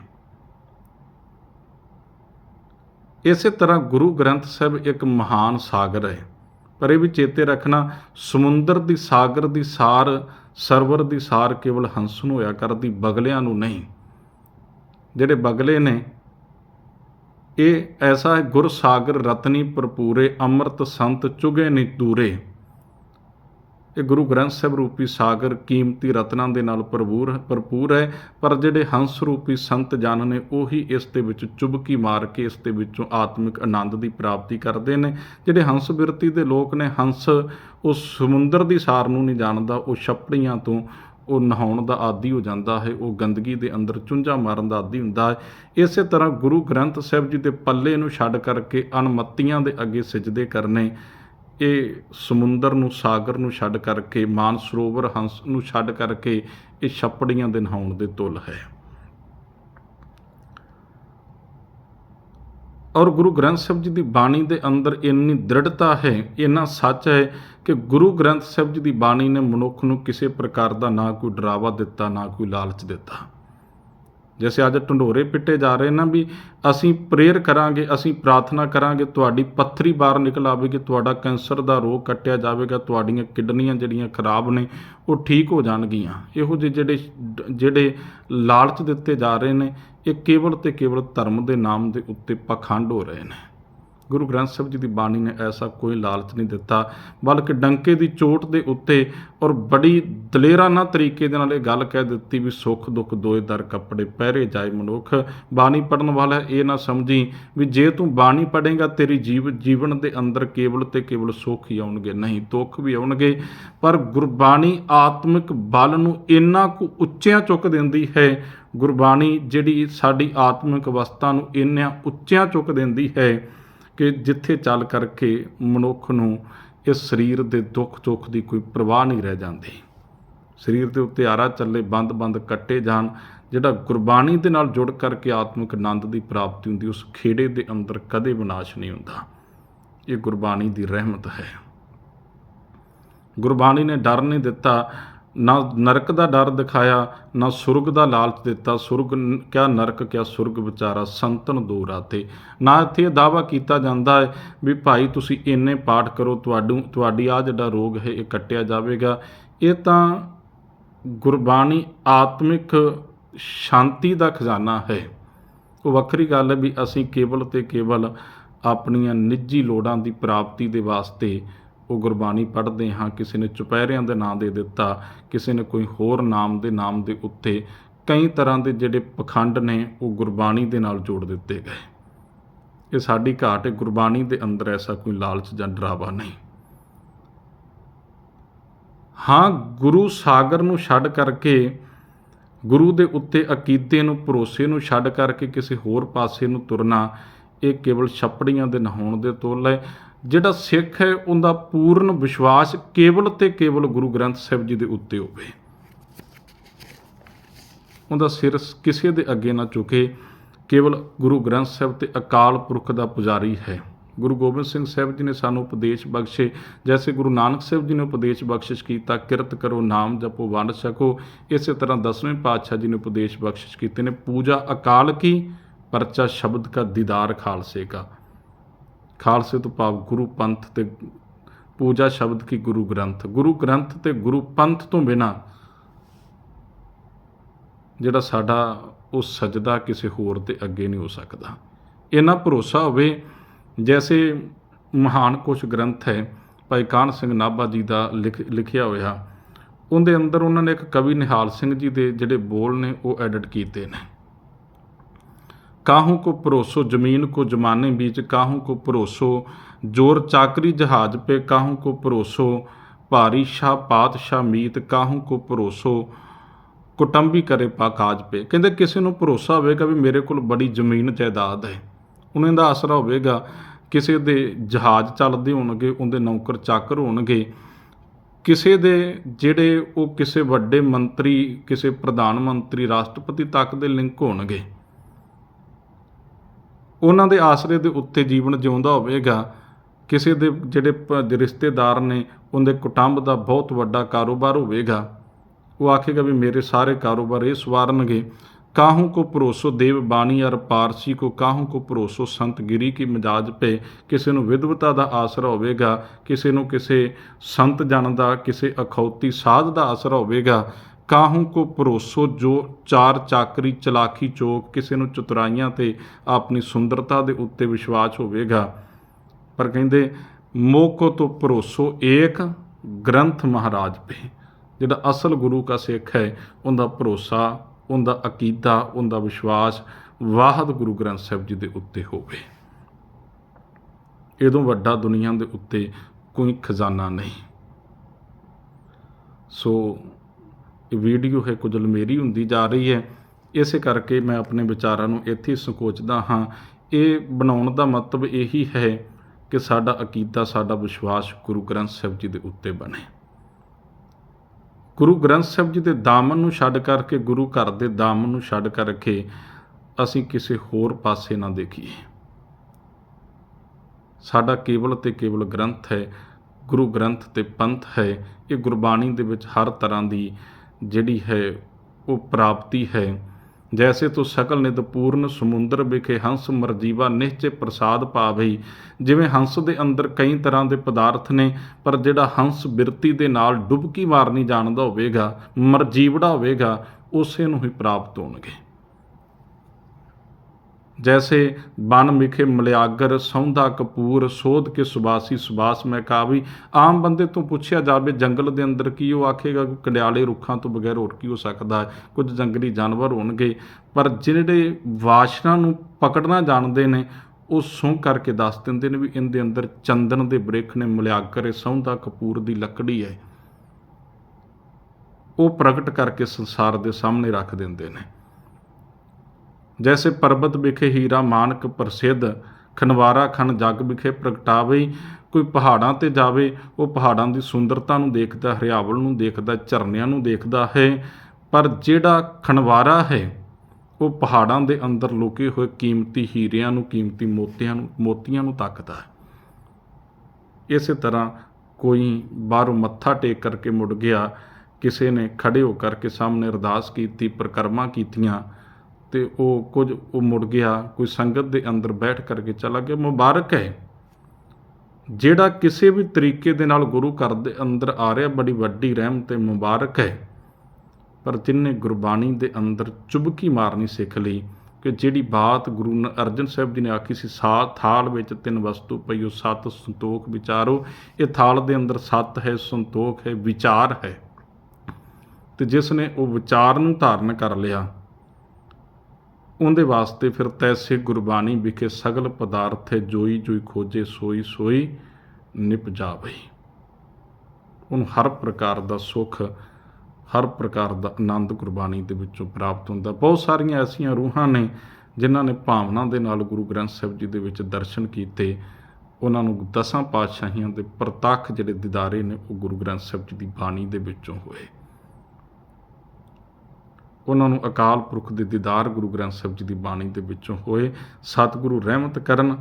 ਇਸੇ ਤਰ੍ਹਾਂ ਗੁਰੂ ਗ੍ਰੰਥ ਸਾਹਿਬ ਇੱਕ ਮਹਾਨ ਸਾਗਰ ਹੈ। ਪਰ ਇਹ ਵੀ ਚੇਤੇ ਰੱਖਣਾ, ਸਮੁੰਦਰ ਦੀ ਸਾਗਰ ਦੀ ਸਾਰ, ਸਰਵਰ ਦੀ ਸਾਰ ਕੇਵਲ ਹੰਸ ਨੂੰ ਹੋਇਆ ਕਰਦੀ, ਬਗਲਿਆਂ ਨੂੰ ਨਹੀਂ। ਜਿਹੜੇ ਬਗਲੇ ਨੇ ਇਹ ਐਸਾ ਹੈ, ਗੁਰ ਸਾਗਰ ਰਤਨੀ ਭਰਪੂਰੇ, ਅੰਮ੍ਰਿਤ ਸੰਤ ਚੁਗੇ ਨੀ ਦੂਰੇ। ਇਹ ਗੁਰੂ ਗ੍ਰੰਥ ਸਾਹਿਬ ਰੂਪੀ ਸਾਗਰ ਕੀਮਤੀ ਰਤਨਾਂ ਦੇ ਨਾਲ ਭਰਪੂਰ ਭਰਪੂਰ ਹੈ, ਪਰ ਜਿਹੜੇ ਹੰਸ ਰੂਪੀ ਸੰਤ ਜਨ ਨੇ, ਉਹੀ ਇਸ ਦੇ ਵਿੱਚ ਚੁਬਕੀ ਮਾਰ ਕੇ ਇਸ ਦੇ ਵਿੱਚੋਂ ਆਤਮਿਕ ਆਨੰਦ ਦੀ ਪ੍ਰਾਪਤੀ ਕਰਦੇ ਨੇ। ਜਿਹੜੇ ਹੰਸ ਬਿਰਤੀ ਦੇ ਲੋਕ ਨੇ, ਹੰਸ ਉਹ ਸਮੁੰਦਰ ਦੀ ਸਾਰ ਨੂੰ ਨਹੀਂ ਜਾਣਦਾ, ਉਹ ਛਪੜੀਆਂ ਤੋਂ ਉਹ ਨਹਾਉਣ ਦਾ ਆਦੀ ਹੋ ਜਾਂਦਾ ਹੈ, ਉਹ ਗੰਦਗੀ ਦੇ ਅੰਦਰ ਚੁੰਝਾ ਮਾਰਨ ਦਾ ਆਦੀ ਹੁੰਦਾ ਹੈ। ਇਸੇ ਤਰ੍ਹਾਂ ਗੁਰੂ ਗ੍ਰੰਥ ਸਾਹਿਬ ਜੀ ਦੇ ਪੱਲੇ ਨੂੰ ਛੱਡ ਕਰਕੇ ਅਨਮਤੀਆਂ ਦੇ ਅੱਗੇ ਸਜਦੇ ਕਰਨੇ, ਇਹ ਸਮੁੰਦਰ ਨੂੰ, ਸਾਗਰ ਨੂੰ ਛੱਡ ਕਰਕੇ, ਮਾਨ ਸਰੋਵਰ ਹੰਸ ਨੂੰ ਛੱਡ ਕਰਕੇ ਇਹ ਛੱਪੜੀਆਂ ਦੇ ਨਹਾਉਣ ਦੇ ਤੁਲ ਹੈ। ਔਰ ਗੁਰੂ ਗ੍ਰੰਥ ਸਾਹਿਬ ਜੀ ਦੀ ਬਾਣੀ ਦੇ ਅੰਦਰ ਇੰਨੀ ਦ੍ਰਿੜਤਾ ਹੈ, ਇੰਨਾ ਸੱਚ ਹੈ ਕਿ ਗੁਰੂ ਗ੍ਰੰਥ ਸਾਹਿਬ ਜੀ ਦੀ ਬਾਣੀ ਨੇ ਮਨੁੱਖ ਨੂੰ ਕਿਸੇ ਪ੍ਰਕਾਰ ਦਾ ਨਾ ਕੋਈ ਡਰਾਵਾ ਦਿੱਤਾ, ਨਾ ਕੋਈ ਲਾਲਚ ਦਿੱਤਾ। ਜਿਵੇਂ ਅੱਜ ਢੰਡੋਰੇ ਪਿੱਟੇ ਜਾ ਰਹੇ ਨਾ ਵੀ ਅਸੀਂ ਪ੍ਰੇਅਰ ਕਰਾਂਗੇ, ਅਸੀਂ ਪ੍ਰਾਰਥਨਾ ਕਰਾਂਗੇ, ਤੁਹਾਡੀ ਪੱਥਰੀ ਬਾਹਰ ਨਿਕਲ ਆਵੇਗੀ, ਤੁਹਾਡਾ ਕੈਂਸਰ ਦਾ ਰੋਗ ਕੱਟਿਆ ਜਾਵੇਗਾ, ਤੁਹਾਡੀਆਂ ਕਿਡਨੀਆਂ ਜਿਹੜੀਆਂ ਖਰਾਬ ਨੇ, ਉਹ ਠੀਕ ਹੋ ਜਾਣਗੀਆਂ। ਇਹੋ ਜਿਹੇ ਜਿਹੜੇ ਜਿਹੜੇ ਲਾਲਚ ਦਿੱਤੇ ਜਾ ਰਹੇ ਨੇ ਇਹ ਕੇਵਲ ਤੇ ਕੇਵਲ ਧਰਮ ਦੇ ਨਾਮ ਦੇ ਉੱਤੇ ਪਖੰਡ ਹੋ ਰਹੇ ਨੇ। ਗੁਰੂ ਗ੍ਰੰਥ ਸਾਹਿਬ ਜੀ ਦੀ ਬਾਣੀ ਨੇ ਐਸਾ ਕੋਈ ਲਾਲਚ ਨਹੀਂ ਦਿੱਤਾ, ਬਲਕਿ ਡੰਕੇ ਦੀ ਚੋਟ ਦੇ ਉੱਤੇ ਔਰ ਬੜੀ ਦਲੇਰਾਨਾ ਤਰੀਕੇ ਦੇ ਨਾਲ ਇਹ ਗੱਲ ਕਹਿ ਦਿੱਤੀ ਵੀ ਸੁੱਖ ਦੁੱਖ ਦੋਏ ਦਰ ਕੱਪੜੇ ਪਹਿਰੇ ਜਾਏ ਮਨੁੱਖ। ਬਾਣੀ ਪੜਨ ਵਾਲਾ ਇਹ ਨਾ ਸਮਝੀ ਵੀ ਜੇ ਤੂੰ ਬਾਣੀ ਪੜੇਗਾ ਤੇਰੀ ਜੀਵ ਜੀਵਨ ਦੇ ਅੰਦਰ ਕੇਵਲ ਤੇ ਕੇਵਲ ਸੁੱਖ ਹੀ ਆਉਣਗੇ, ਨਹੀਂ ਦੁੱਖ ਵੀ ਆਉਣਗੇ। ਪਰ ਗੁਰਬਾਣੀ ਆਤਮਿਕ ਬਲ ਨੂੰ ਇੰਨਾ ਕੁ ਉੱਚਿਆਂ ਚੁੱਕ ਦਿੰਦੀ ਹੈ ਗੁਰਬਾਣੀ ਜਿਹੜੀ ਸਾਡੀ ਆਤਮਿਕ ਅਵਸਥਾ ਨੂੰ ਇੰਨਾ ਉੱਚਿਆਂ ਚੁੱਕ ਦਿੰਦੀ ਹੈ ਕਿ ਜਿੱਥੇ ਚੱਲ ਕਰਕੇ ਮਨੁੱਖ ਨੂੰ ਇਸ ਸਰੀਰ ਦੇ ਦੁੱਖ ਦੁੱਖ ਦੀ ਕੋਈ ਪਰਵਾਹ ਨਹੀਂ ਰਹਿ ਜਾਂਦੀ। ਸਰੀਰ ਦੇ ਉੱਤੇ ਆਰਾ ਚੱਲੇ ਬੰਦ-ਬੰਦ ਕੱਟੇ ਜਾਣ, ਜਿਹੜਾ ਗੁਰਬਾਣੀ ਦੇ ਨਾਲ ਜੁੜ ਕਰਕੇ ਆਤਮਿਕ ਆਨੰਦ ਦੀ ਪ੍ਰਾਪਤੀ ਹੁੰਦੀ, ਉਸ ਖੇੜੇ ਦੇ ਅੰਦਰ ਕਦੇ ਵਿਨਾਸ਼ ਨਹੀਂ ਹੁੰਦਾ। ਇਹ ਗੁਰਬਾਣੀ ਦੀ ਰਹਿਮਤ ਹੈ। ਗੁਰਬਾਣੀ ਨੇ ਡਰ ਨਹੀਂ ਦਿੱਤਾ ਨਾ ਨਰਕ ਦਾ ਡਰ ਦਿਖਾਇਆ, ਨਾ ਸੁਰਗ ਦਾ ਲਾਲਚ ਦਿੱਤਾ। ਸੁਰਗ ਕਿਆ ਨਰਕ, ਕਿਆ ਸੁਰਗ ਵਿਚਾਰਾ ਸੰਤਨ ਦੂਰ ਆਤੇ ਨਾ ਇੱਥੇ ਇਹ ਦਾਵਾ ਕੀਤਾ ਜਾਂਦਾ ਹੈ ਵੀ ਭਾਈ ਤੁਸੀਂ ਇੰਨੇ ਪਾਠ ਕਰੋ, ਤੁਹਾਡੂ, ਤੁਹਾਡੀ ਆ ਜਿਹੜਾ ਰੋਗ ਹੈ, ਇਹ ਕੱਟਿਆ ਜਾਵੇਗਾ। ਇਹ ਤਾਂ ਗੁਰਬਾਣੀ ਆਤਮਿਕ ਸ਼ਾਂਤੀ ਦਾ ਖਜ਼ਾਨਾ ਹੈ। ਉਹ ਵੱਖਰੀ ਗੱਲ ਹੈ ਵੀ ਅਸੀਂ ਕੇਵਲ ਤੇ ਕੇਵਲ ਆਪਣੀਆਂ ਨਿੱਜੀ ਲੋੜਾਂ ਦੀ ਪ੍ਰਾਪਤੀ ਦੇ ਵਾਸਤੇ ਉਹ ਗੁਰਬਾਣੀ ਪੜ੍ਹਦੇ ਹਾਂ, ਕਿਸੇ ਨੇ ਚੁਪਹਿਰਿਆਂ ਦੇ ਨਾਂ ਦੇ ਦਿੱਤਾ, ਕਿਸੇ ਨੇ ਕੋਈ ਹੋਰ ਨਾਮ ਦੇ ਨਾਮ ਦੇ ਉੱਤੇ, ਕਈ ਤਰ੍ਹਾਂ ਦੇ ਜਿਹੜੇ ਪਖੰਡ ਨੇ ਉਹ ਗੁਰਬਾਣੀ ਦੇ ਨਾਲ ਜੋੜ ਦਿੱਤੇ ਗਏ। ਇਹ ਸਾਡੀ ਘਾਟ ਹੈ, ਗੁਰਬਾਣੀ ਦੇ ਅੰਦਰ ਐਸਾ ਕੋਈ ਲਾਲਚ ਜਾਂ ਡਰਾਵਾ ਨਹੀਂ। ਹਾਂ, ਗੁਰੂ ਸਾਗਰ ਨੂੰ ਛੱਡ ਕਰਕੇ, ਗੁਰੂ ਦੇ ਉੱਤੇ ਅਕੀਦੇ ਨੂੰ, ਭਰੋਸੇ ਨੂੰ ਛੱਡ ਕਰਕੇ ਕਿਸੇ ਹੋਰ ਪਾਸੇ ਨੂੰ ਤੁਰਨਾ, ਇਹ ਕੇਵਲ ਛੱਪੜੀਆਂ ਦੇ ਨਹਾਉਣ ਦੇ ਤੋਲ ਹੈ। ਜਿਹੜਾ ਸਿੱਖ ਹੈ, ਉਹਦਾ ਪੂਰਨ ਵਿਸ਼ਵਾਸ ਕੇਵਲ ਤੇ ਕੇਵਲ ਗੁਰੂ ਗ੍ਰੰਥ ਸਾਹਿਬ ਜੀ ਦੇ ਉੱਤੇ ਹੋਵੇ। ਉਹਦਾ ਸਿਰ ਕਿਸੇ ਦੇ ਅੱਗੇ ਨਾ ਝੁਕੇ। ਕੇਵਲ ਗੁਰੂ ਗ੍ਰੰਥ ਸਾਹਿਬ ਤੇ ਅਕਾਲ ਪੁਰਖ ਦਾ ਪੁਜਾਰੀ ਹੈ। ਗੁਰੂ ਗੋਬਿੰਦ ਸਿੰਘ ਸਾਹਿਬ ਜੀ ਨੇ ਸਾਨੂੰ ਉਪਦੇਸ਼ ਬਖਸ਼ੇ। ਜੈਸੇ ਗੁਰੂ ਨਾਨਕ ਸਾਹਿਬ ਜੀ ਨੇ ਉਪਦੇਸ਼ ਬਖਸ਼ਿਸ਼ ਕੀਤਾ, ਕਿਰਤ ਕਰੋ, ਨਾਮ ਜਪੋ, ਵੰਡ ਛਕੋ। ਇਸੇ ਤਰ੍ਹਾਂ ਦਸਵੇਂ ਪਾਤਸ਼ਾਹ ਜੀ ਨੇ ਉਪਦੇਸ਼ ਬਖਸ਼ਿਸ਼ ਕੀਤੇ ਨੇ, ਪੂਜਾ ਅਕਾਲ ਕੀ, ਪਰਚਾ ਸ਼ਬਦ ਕਾ ਦੀਦਾਰ ਖਾਲਸੇ ਕਾ। ਖਾਲਸੇ ਤੋਂ ਭਾਵ ਗੁਰੂ ਪੰਥ ਤੇ ਪੂਜਾ ਸ਼ਬਦ ਕੀ ਗੁਰੂ ਗ੍ਰੰਥ। ਗੁਰੂ ਗ੍ਰੰਥ ਤੇ ਗੁਰੂ ਪੰਥ ਤੋਂ ਬਿਨਾ ਜਿਹੜਾ ਸਾਡਾ ਉਹ ਸਜਦਾ ਕਿਸੇ ਹੋਰ 'ਤੇ ਅੱਗੇ ਨਹੀਂ ਹੋ ਸਕਦਾ। ਇਹਨਾਂ ਭਰੋਸਾ ਹੋਵੇ, ਜੈਸੇ ਮਹਾਨ ਕੁਛ ਗ੍ਰੰਥ ਹੈ, ਭਾਈ ਕਾਨ ਸਿੰਘ ਨਾਭਾ ਜੀ ਦਾ ਲਿਖ, ਲਿਖਿਆ ਹੋਇਆ, ਉਹਦੇ ਅੰਦਰ ਉਹਨਾਂ ਨੇ ਇੱਕ ਕਵੀ ਨਿਹਾਲ ਸਿੰਘ ਜੀ ਦੇ ਜਿਹੜੇ ਬੋਲ ਨੇ ਉਹ ਐਡਿਟ ਕੀਤੇ ਨੇ। काहू को परोसो जमीन को जमाने बीच काहू को परोसो जोर चाकरी जहाज पे काहू को परोसो भारी शाह पातशाह मीत ਕਾਹੂ ਕੋ ਭਰੋਸੋ ਕੁਟੰਬੀ ਕਰੇ ਪਾਕਾਜ ਪੇ ਕਹਿੰਦੇ ਕਿਸੇ ਨੂੰ ਭਰੋਸਾ ਹੋਵੇਗਾ ਵੀ ਮੇਰੇ ਕੋਲ ਬੜੀ ਜ਼ਮੀਨ ਜਾਇਦਾਦ ਹੈ ਉਹਨਾਂ ਦਾ ਆਸਰਾ ਹੋਵੇਗਾ ਕਿਸੇ ਦੇ ਜਹਾਜ਼ ਚੱਲਦੇ ਹੋਣਗੇ ਉਹਦੇ ਨੌਕਰ ਚਾਕਰ ਹੋਣਗੇ ਕਿਸੇ ਦੇ ਜਿਹੜੇ ਉਹ ਕਿਸੇ ਵੱਡੇ ਮੰਤਰੀ ਕਿਸੇ ਪ੍ਰਧਾਨ ਮੰਤਰੀ ਰਾਸ਼ਟਰਪਤੀ ਤੱਕ ਦੇ ਲਿੰਕ ਹੋਣਗੇ ਉਹਨਾਂ ਦੇ ਆਸਰੇ ਦੇ ਉੱਤੇ ਜੀਵਨ ਜਿਉਂਦਾ ਹੋਵੇਗਾ। ਕਿਸੇ ਦੇ ਜਿਹੜੇ ਪ- ਰਿਸ਼ਤੇਦਾਰ ਨੇ, ਉਹਦੇ ਕੁਟੰਬ ਦਾ ਬਹੁਤ ਵੱਡਾ ਕਾਰੋਬਾਰ ਹੋਵੇਗਾ। ਉਹ ਆਖੇਗਾ ਵੀ ਮੇਰੇ ਸਾਰੇ ਕਾਰੋਬਾਰ ਇਹ ਸਵਾਰਨਗੇ। ਕਾਹੂ ਕੋ ਭਰੋਸੋ ਦੇਵ ਬਾਣੀ ਅਰ ਪਾਰਸੀ ਕੋ, ਕਾਹੂ ਕੋ ਭਰੋਸੋ ਸੰਤ ਗਿਰੀ ਕੀ ਮਜਾਜ ਪੇ। ਕਿਸੇ ਨੂੰ ਵਿਦਵਤਾ ਦਾ ਆਸਰਾ ਹੋਵੇਗਾ, ਕਿਸੇ ਨੂੰ ਕਿਸੇ ਸੰਤ ਜਨ ਦਾ, ਕਿਸੇ ਅਖੌਤੀ ਸਾਧ ਦਾ ਆਸਰਾ ਹੋਵੇਗਾ। ਕਾਹੂ ਕੋ ਭਰੋਸੋ ਜੋ ਚਾਰ ਚਾਕਰੀ ਚਲਾਖੀ ਚੋਕ ਕਿਸੇ ਨੂੰ ਚਤੁਰਾਈਆਂ ਤੇ ਆਪਣੀ ਸੁੰਦਰਤਾ ਦੇ ਉੱਤੇ ਵਿਸ਼ਵਾਸ ਹੋਵੇਗਾ। ਪਰ ਕਹਿੰਦੇ ਮੋਕੋ ਤੋਂ ਭਰੋਸੋ ਏਕ ਗ੍ਰੰਥ ਮਹਾਰਾਜ ਪੇ। ਜਿਹੜਾ ਅਸਲ ਗੁਰੂ ਕਾ ਸਿੱਖ ਹੈ, ਉਹਦਾ ਭਰੋਸਾ, ਉਹਦਾ ਅਕੀਦਾ, ਉਹਦਾ ਵਿਸ਼ਵਾਸ ਵਾਹਦ ਗੁਰੂ ਗ੍ਰੰਥ ਸਾਹਿਬ ਜੀ ਦੇ ਉੱਤੇ ਹੋਵੇ। ਇਦੋਂ ਵੱਡਾ ਦੁਨੀਆ ਦੇ ਉੱਤੇ ਕੋਈ ਖਜ਼ਾਨਾ ਨਹੀਂ। ਸੋ ਵੀਡੀਓ ਹੈ ਕੁਝ ਮੇਰੀ ਹੁੰਦੀ ਜਾ ਰਹੀ ਹੈ। ਇਸੇ ਕਰਕੇ ਮੈਂ ਆਪਣੇ ਵਿਚਾਰਾਂ ਨੂੰ ਇੱਥੇ ਸੰਕੋਚਦਾ ਹਾਂ। ਇਹ ਬਣਾਉਣ ਦਾ ਮਤਲਬ ਇਹੀ ਹੈ ਕਿ ਸਾਡਾ ਅਕੀਦਾ, ਸਾਡਾ ਵਿਸ਼ਵਾਸ ਗੁਰੂ ਗ੍ਰੰਥ ਸਾਹਿਬ ਜੀ ਦੇ ਉੱਤੇ ਬਣੇ। ਗੁਰੂ ਗ੍ਰੰਥ ਸਾਹਿਬ ਜੀ ਦੇ ਦਾਮਨ ਨੂੰ ਛੱਡ ਕਰਕੇ, ਗੁਰੂ ਘਰ ਦੇ ਦਾਮਨ ਨੂੰ ਛੱਡ ਕਰਕੇ ਅਸੀਂ ਕਿਸੇ ਹੋਰ ਪਾਸੇ ਨਾ ਦੇਖੀਏ। ਸਾਡਾ ਕੇਵਲ ਤੇ ਕੇਵਲ ਗ੍ਰੰਥ ਹੈ, ਗੁਰੂ ਗ੍ਰੰਥ ਤੇ ਪੰਥ ਹੈ। ਇਹ ਗੁਰਬਾਣੀ ਦੇ ਵਿੱਚ ਹਰ ਤਰ੍ਹਾਂ ਦੀ ਜਿਹੜੀ ਹੈ ਉਹ ਪ੍ਰਾਪਤੀ ਹੈ। ਜੈਸੇ ਤੋ ਸਕਲ ਨਿਦ ਪੂਰਨ ਸਮੁੰਦਰ ਵਿਖੇ ਹੰਸ ਮਰਜੀਵਾ ਨਿਹਚੇ ਪ੍ਰਸਾਦ ਪਾਵਈ। ਜਿਵੇਂ ਹੰਸ ਦੇ ਅੰਦਰ ਕਈ ਤਰ੍ਹਾਂ ਦੇ ਪਦਾਰਥ ਨੇ, ਪਰ ਜਿਹੜਾ ਹੰਸ ਬਿਰਤੀ ਦੇ ਨਾਲ ਡੁਬਕੀ ਮਾਰਨੀ ਜਾਣਦਾ ਹੋਵੇਗਾ, ਮਰਜੀਵੜਾ ਹੋਵੇਗਾ, ਉਸੇ ਨੂੰ ਹੀ ਪ੍ਰਾਪਤ ਹੋਣਗੇ। ਜੈਸੇ ਬਨ ਮਿਖੇ ਮਲਿਆਗਰ ਸੌਂਦਾ ਕਪੂਰ ਸੋਧ ਕੇ ਸੁਬਾਸੀ ਸੁਬਾਸ ਮੈਂ ਕਾਵੀ ਆਮ ਬੰਦੇ ਤੋਂ ਪੁੱਛਿਆ ਜਾਵੇ ਜੰਗਲ ਦੇ ਅੰਦਰ ਕੀ ਉਹ ਆਖੇਗਾ ਕਿ ਕੰਡਿਆਲੇ ਰੁੱਖਾਂ ਤੋਂ ਬਗੈਰ ਹੋਰ ਕੀ ਹੋ ਸਕਦਾ ਕੁਝ ਜੰਗਲੀ ਜਾਨਵਰ ਹੋਣਗੇ ਪਰ ਜਿਹੜੇ ਵਾਸ਼ਨਾ ਨੂੰ ਪਕੜਨਾ ਜਾਣਦੇ ਨੇ ਉਹ ਸੌਂ ਕਰਕੇ ਦੱਸ ਦਿੰਦੇ ਨੇ ਵੀ ਇਹਦੇ ਅੰਦਰ ਚੰਦਨ ਦੇ ਬ੍ਰਿਖ ਨੇ ਮਲਿਆਗਰ ਇਹ ਸੌਂਦਾ ਕਪੂਰ ਦੀ ਲੱਕੜੀ ਹੈ ਉਹ ਪ੍ਰਗਟ ਕਰਕੇ ਸੰਸਾਰ ਦੇ ਸਾਹਮਣੇ ਰੱਖ ਦਿੰਦੇ ਨੇ ਜੈਸੇ ਪਰਬਤ ਵਿਖੇ ਹੀਰਾ ਮਾਨਕ ਪ੍ਰਸਿੱਧ ਖਨਵਾਰਾ ਖਨ ਜਗ ਵਿਖੇ ਪ੍ਰਗਟਾਵੇ ਕੋਈ ਪਹਾੜਾਂ ਤੇ ਜਾਵੇ ਉਹ ਪਹਾੜਾਂ ਦੀ ਸੁੰਦਰਤਾ ਨੂੰ ਦੇਖਦਾ ਹਰਿਆਵਲ ਨੂੰ ਦੇਖਦਾ ਝਰਨਿਆਂ ਨੂੰ ਦੇਖਦਾ ਹੈ ਪਰ ਜਿਹੜਾ ਖਨਵਾਰਾ ਹੈ ਉਹ ਪਹਾੜਾਂ ਦੇ ਅੰਦਰ ਲੁਕੇ ਹੋਏ ਕੀਮਤੀ ਹੀਰਿਆਂ ਨੂੰ ਕੀਮਤੀ ਮੋਤੀਆਂ ਨੂੰ ਮੋਤੀਆਂ ਨੂੰ ਤੱਕਦਾ ਹੈ ਇਸੇ ਤਰ੍ਹਾਂ ਕੋਈ ਬਾਹਰੋਂ ਮੱਥਾ ਟੇਕ ਕਰਕੇ ਮੁੜ ਗਿਆ ਕਿਸੇ ਨੇ ਖੜੇ ਹੋ ਕਰਕੇ ਸਾਹਮਣੇ ਅਰਦਾਸ ਕੀਤੀ ਪ੍ਰਕਰਮਾ ਕੀਤੀਆਂ ਤੇ ਉਹ ਕੁਝ, ਉਹ ਮੁੜ ਗਿਆ, ਕੋਈ ਸੰਗਤ ਦੇ ਅੰਦਰ ਬੈਠ ਕਰਕੇ ਚਲਾ ਗਿਆ। ਮੁਬਾਰਕ ਹੈ। ਜਿਹੜਾ ਕਿਸੇ ਵੀ ਤਰੀਕੇ ਦੇ ਨਾਲ ਗੁਰੂ ਘਰ ਦੇ ਅੰਦਰ ਆ ਰਿਹਾ, ਬੜੀ ਵੱਡੀ ਰਹਿਮਤ 'ਤੇ ਮੁਬਾਰਕ ਹੈ। ਪਰ ਜਿਨਨੇ ਗੁਰਬਾਣੀ ਦੇ ਅੰਦਰ ਚੁਬਕੀ ਮਾਰਨੀ ਸਿੱਖ ਲਈ ਕਿ ਜਿਹੜੀ ਬਾਤ ਗੁਰੂ ਅਰਜਨ ਸਾਹਿਬ ਜੀ ਨੇ ਆਖੀ ਸੀ ਸਾਤ ਥਾਲ ਵਿੱਚ ਤਿੰਨ ਵਸਤੂ ਪਈਓ, ਸਤ ਸੰਤੋਖ ਵਿਚਾਰੋ। ਇਹ ਥਾਲ ਦੇ ਅੰਦਰ ਸਤ ਹੈ, ਸੰਤੋਖ ਹੈ, ਵਿਚਾਰ ਹੈ। ਤੇ ਜਿਸ ਨੇ ਉਹ ਵਿਚਾਰ ਨੂੰ ਧਾਰਨ ਕਰ ਲਿਆ ਉਹਦੇ ਵਾਸਤੇ ਫਿਰ ਤੈਸੇ ਗੁਰਬਾਣੀ ਵਿਖੇ ਸਗਲ ਪਦਾਰਥ ਹੈ ਜੋਈ ਜੋਈ ਖੋਜੇ ਸੋਈ ਸੋਈ ਨਿਪ ਜਾਵੇ ਉਹਨੂੰ ਹਰ ਪ੍ਰਕਾਰ ਦਾ ਸੁੱਖ, ਹਰ ਪ੍ਰਕਾਰ ਦਾ ਆਨੰਦ ਗੁਰਬਾਣੀ ਦੇ ਵਿੱਚੋਂ ਪ੍ਰਾਪਤ ਹੁੰਦਾ। ਬਹੁਤ ਸਾਰੀਆਂ ਐਸੀਆਂ ਰੂਹਾਂ ਨੇ ਜਿਨ੍ਹਾਂ ਨੇ ਭਾਵਨਾ ਦੇ ਨਾਲ ਗੁਰੂ ਗ੍ਰੰਥ ਸਾਹਿਬ ਜੀ ਦੇ ਵਿੱਚ ਦਰਸ਼ਨ ਕੀਤੇ। ਉਹਨਾਂ ਨੂੰ ਦਸਾਂ ਪਾਤਸ਼ਾਹੀਆਂ ਦੇ ਪ੍ਰਤੱਖ ਜਿਹੜੇ ਦਿਦਾਰੇ ਨੇ, ਉਹ ਗੁਰੂ ਗ੍ਰੰਥ ਸਾਹਿਬ ਜੀ ਦੀ ਬਾਣੀ ਦੇ ਵਿੱਚੋਂ ਹੋਏ। ਉਹਨਾਂ ਨੂੰ ਅਕਾਲ ਪੁਰਖ ਦੇ ਦੀਦਾਰ ਗੁਰੂ ਗ੍ਰੰਥ ਸਾਹਿਬ ਜੀ ਦੀ ਬਾਣੀ ਦੇ ਵਿੱਚੋਂ ਹੋਏ ਸਤਿਗੁਰੂ ਰਹਿਮਤ ਕਰਨ,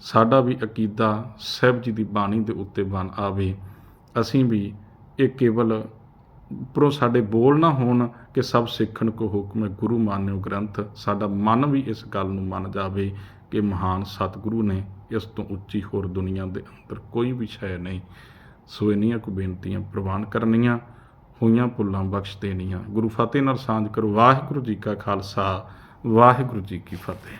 ਸਾਡਾ ਵੀ ਅਕੀਦਾ ਸਾਹਿਬ ਜੀ ਦੀ ਬਾਣੀ ਦੇ ਉੱਤੇ ਬਣ ਆਵੇ। ਅਸੀਂ ਵੀ ਇਹ ਕੇਵਲ ਉੱਪਰੋਂ ਸਾਡੇ ਬੋਲ ਨਾ ਹੋਣ ਕਿ ਸਭ ਸਿੱਖਣ ਕੋ ਹੁਕਮ ਹੈ, ਗੁਰੂ ਮਾਨਿਓ ਗ੍ਰੰਥ। ਸਾਡਾ ਮਨ ਵੀ ਇਸ ਗੱਲ ਨੂੰ ਮੰਨ ਜਾਵੇ ਕਿ ਮਹਾਨ ਸਤਿਗੁਰੂ ਨੇ ਇਸ ਤੋਂ ਉੱਚੀ ਹੋਰ ਦੁਨੀਆ ਦੇ ਅੰਦਰ ਕੋਈ ਵੀ ਸ਼ੈ ਨਹੀਂ। ਸੋ ਇੰਨੀਆਂ ਕੁ ਬੇਨਤੀਆਂ ਪ੍ਰਵਾਨ ਕਰਨੀਆਂ। ਹੋਈਆਂ ਭੁੱਲਾਂ ਬਖਸ਼ ਦੇਣੀਆਂ ਗੁਰੂ ਫਤਿਹ ਨਾਲ ਸਾਂਝ ਕਰੋ। ਵਾਹਿਗੁਰੂ ਜੀ ਕਾ ਖਾਲਸਾ, ਵਾਹਿਗੁਰੂ ਜੀ ਕੀ ਫਤਿਹ।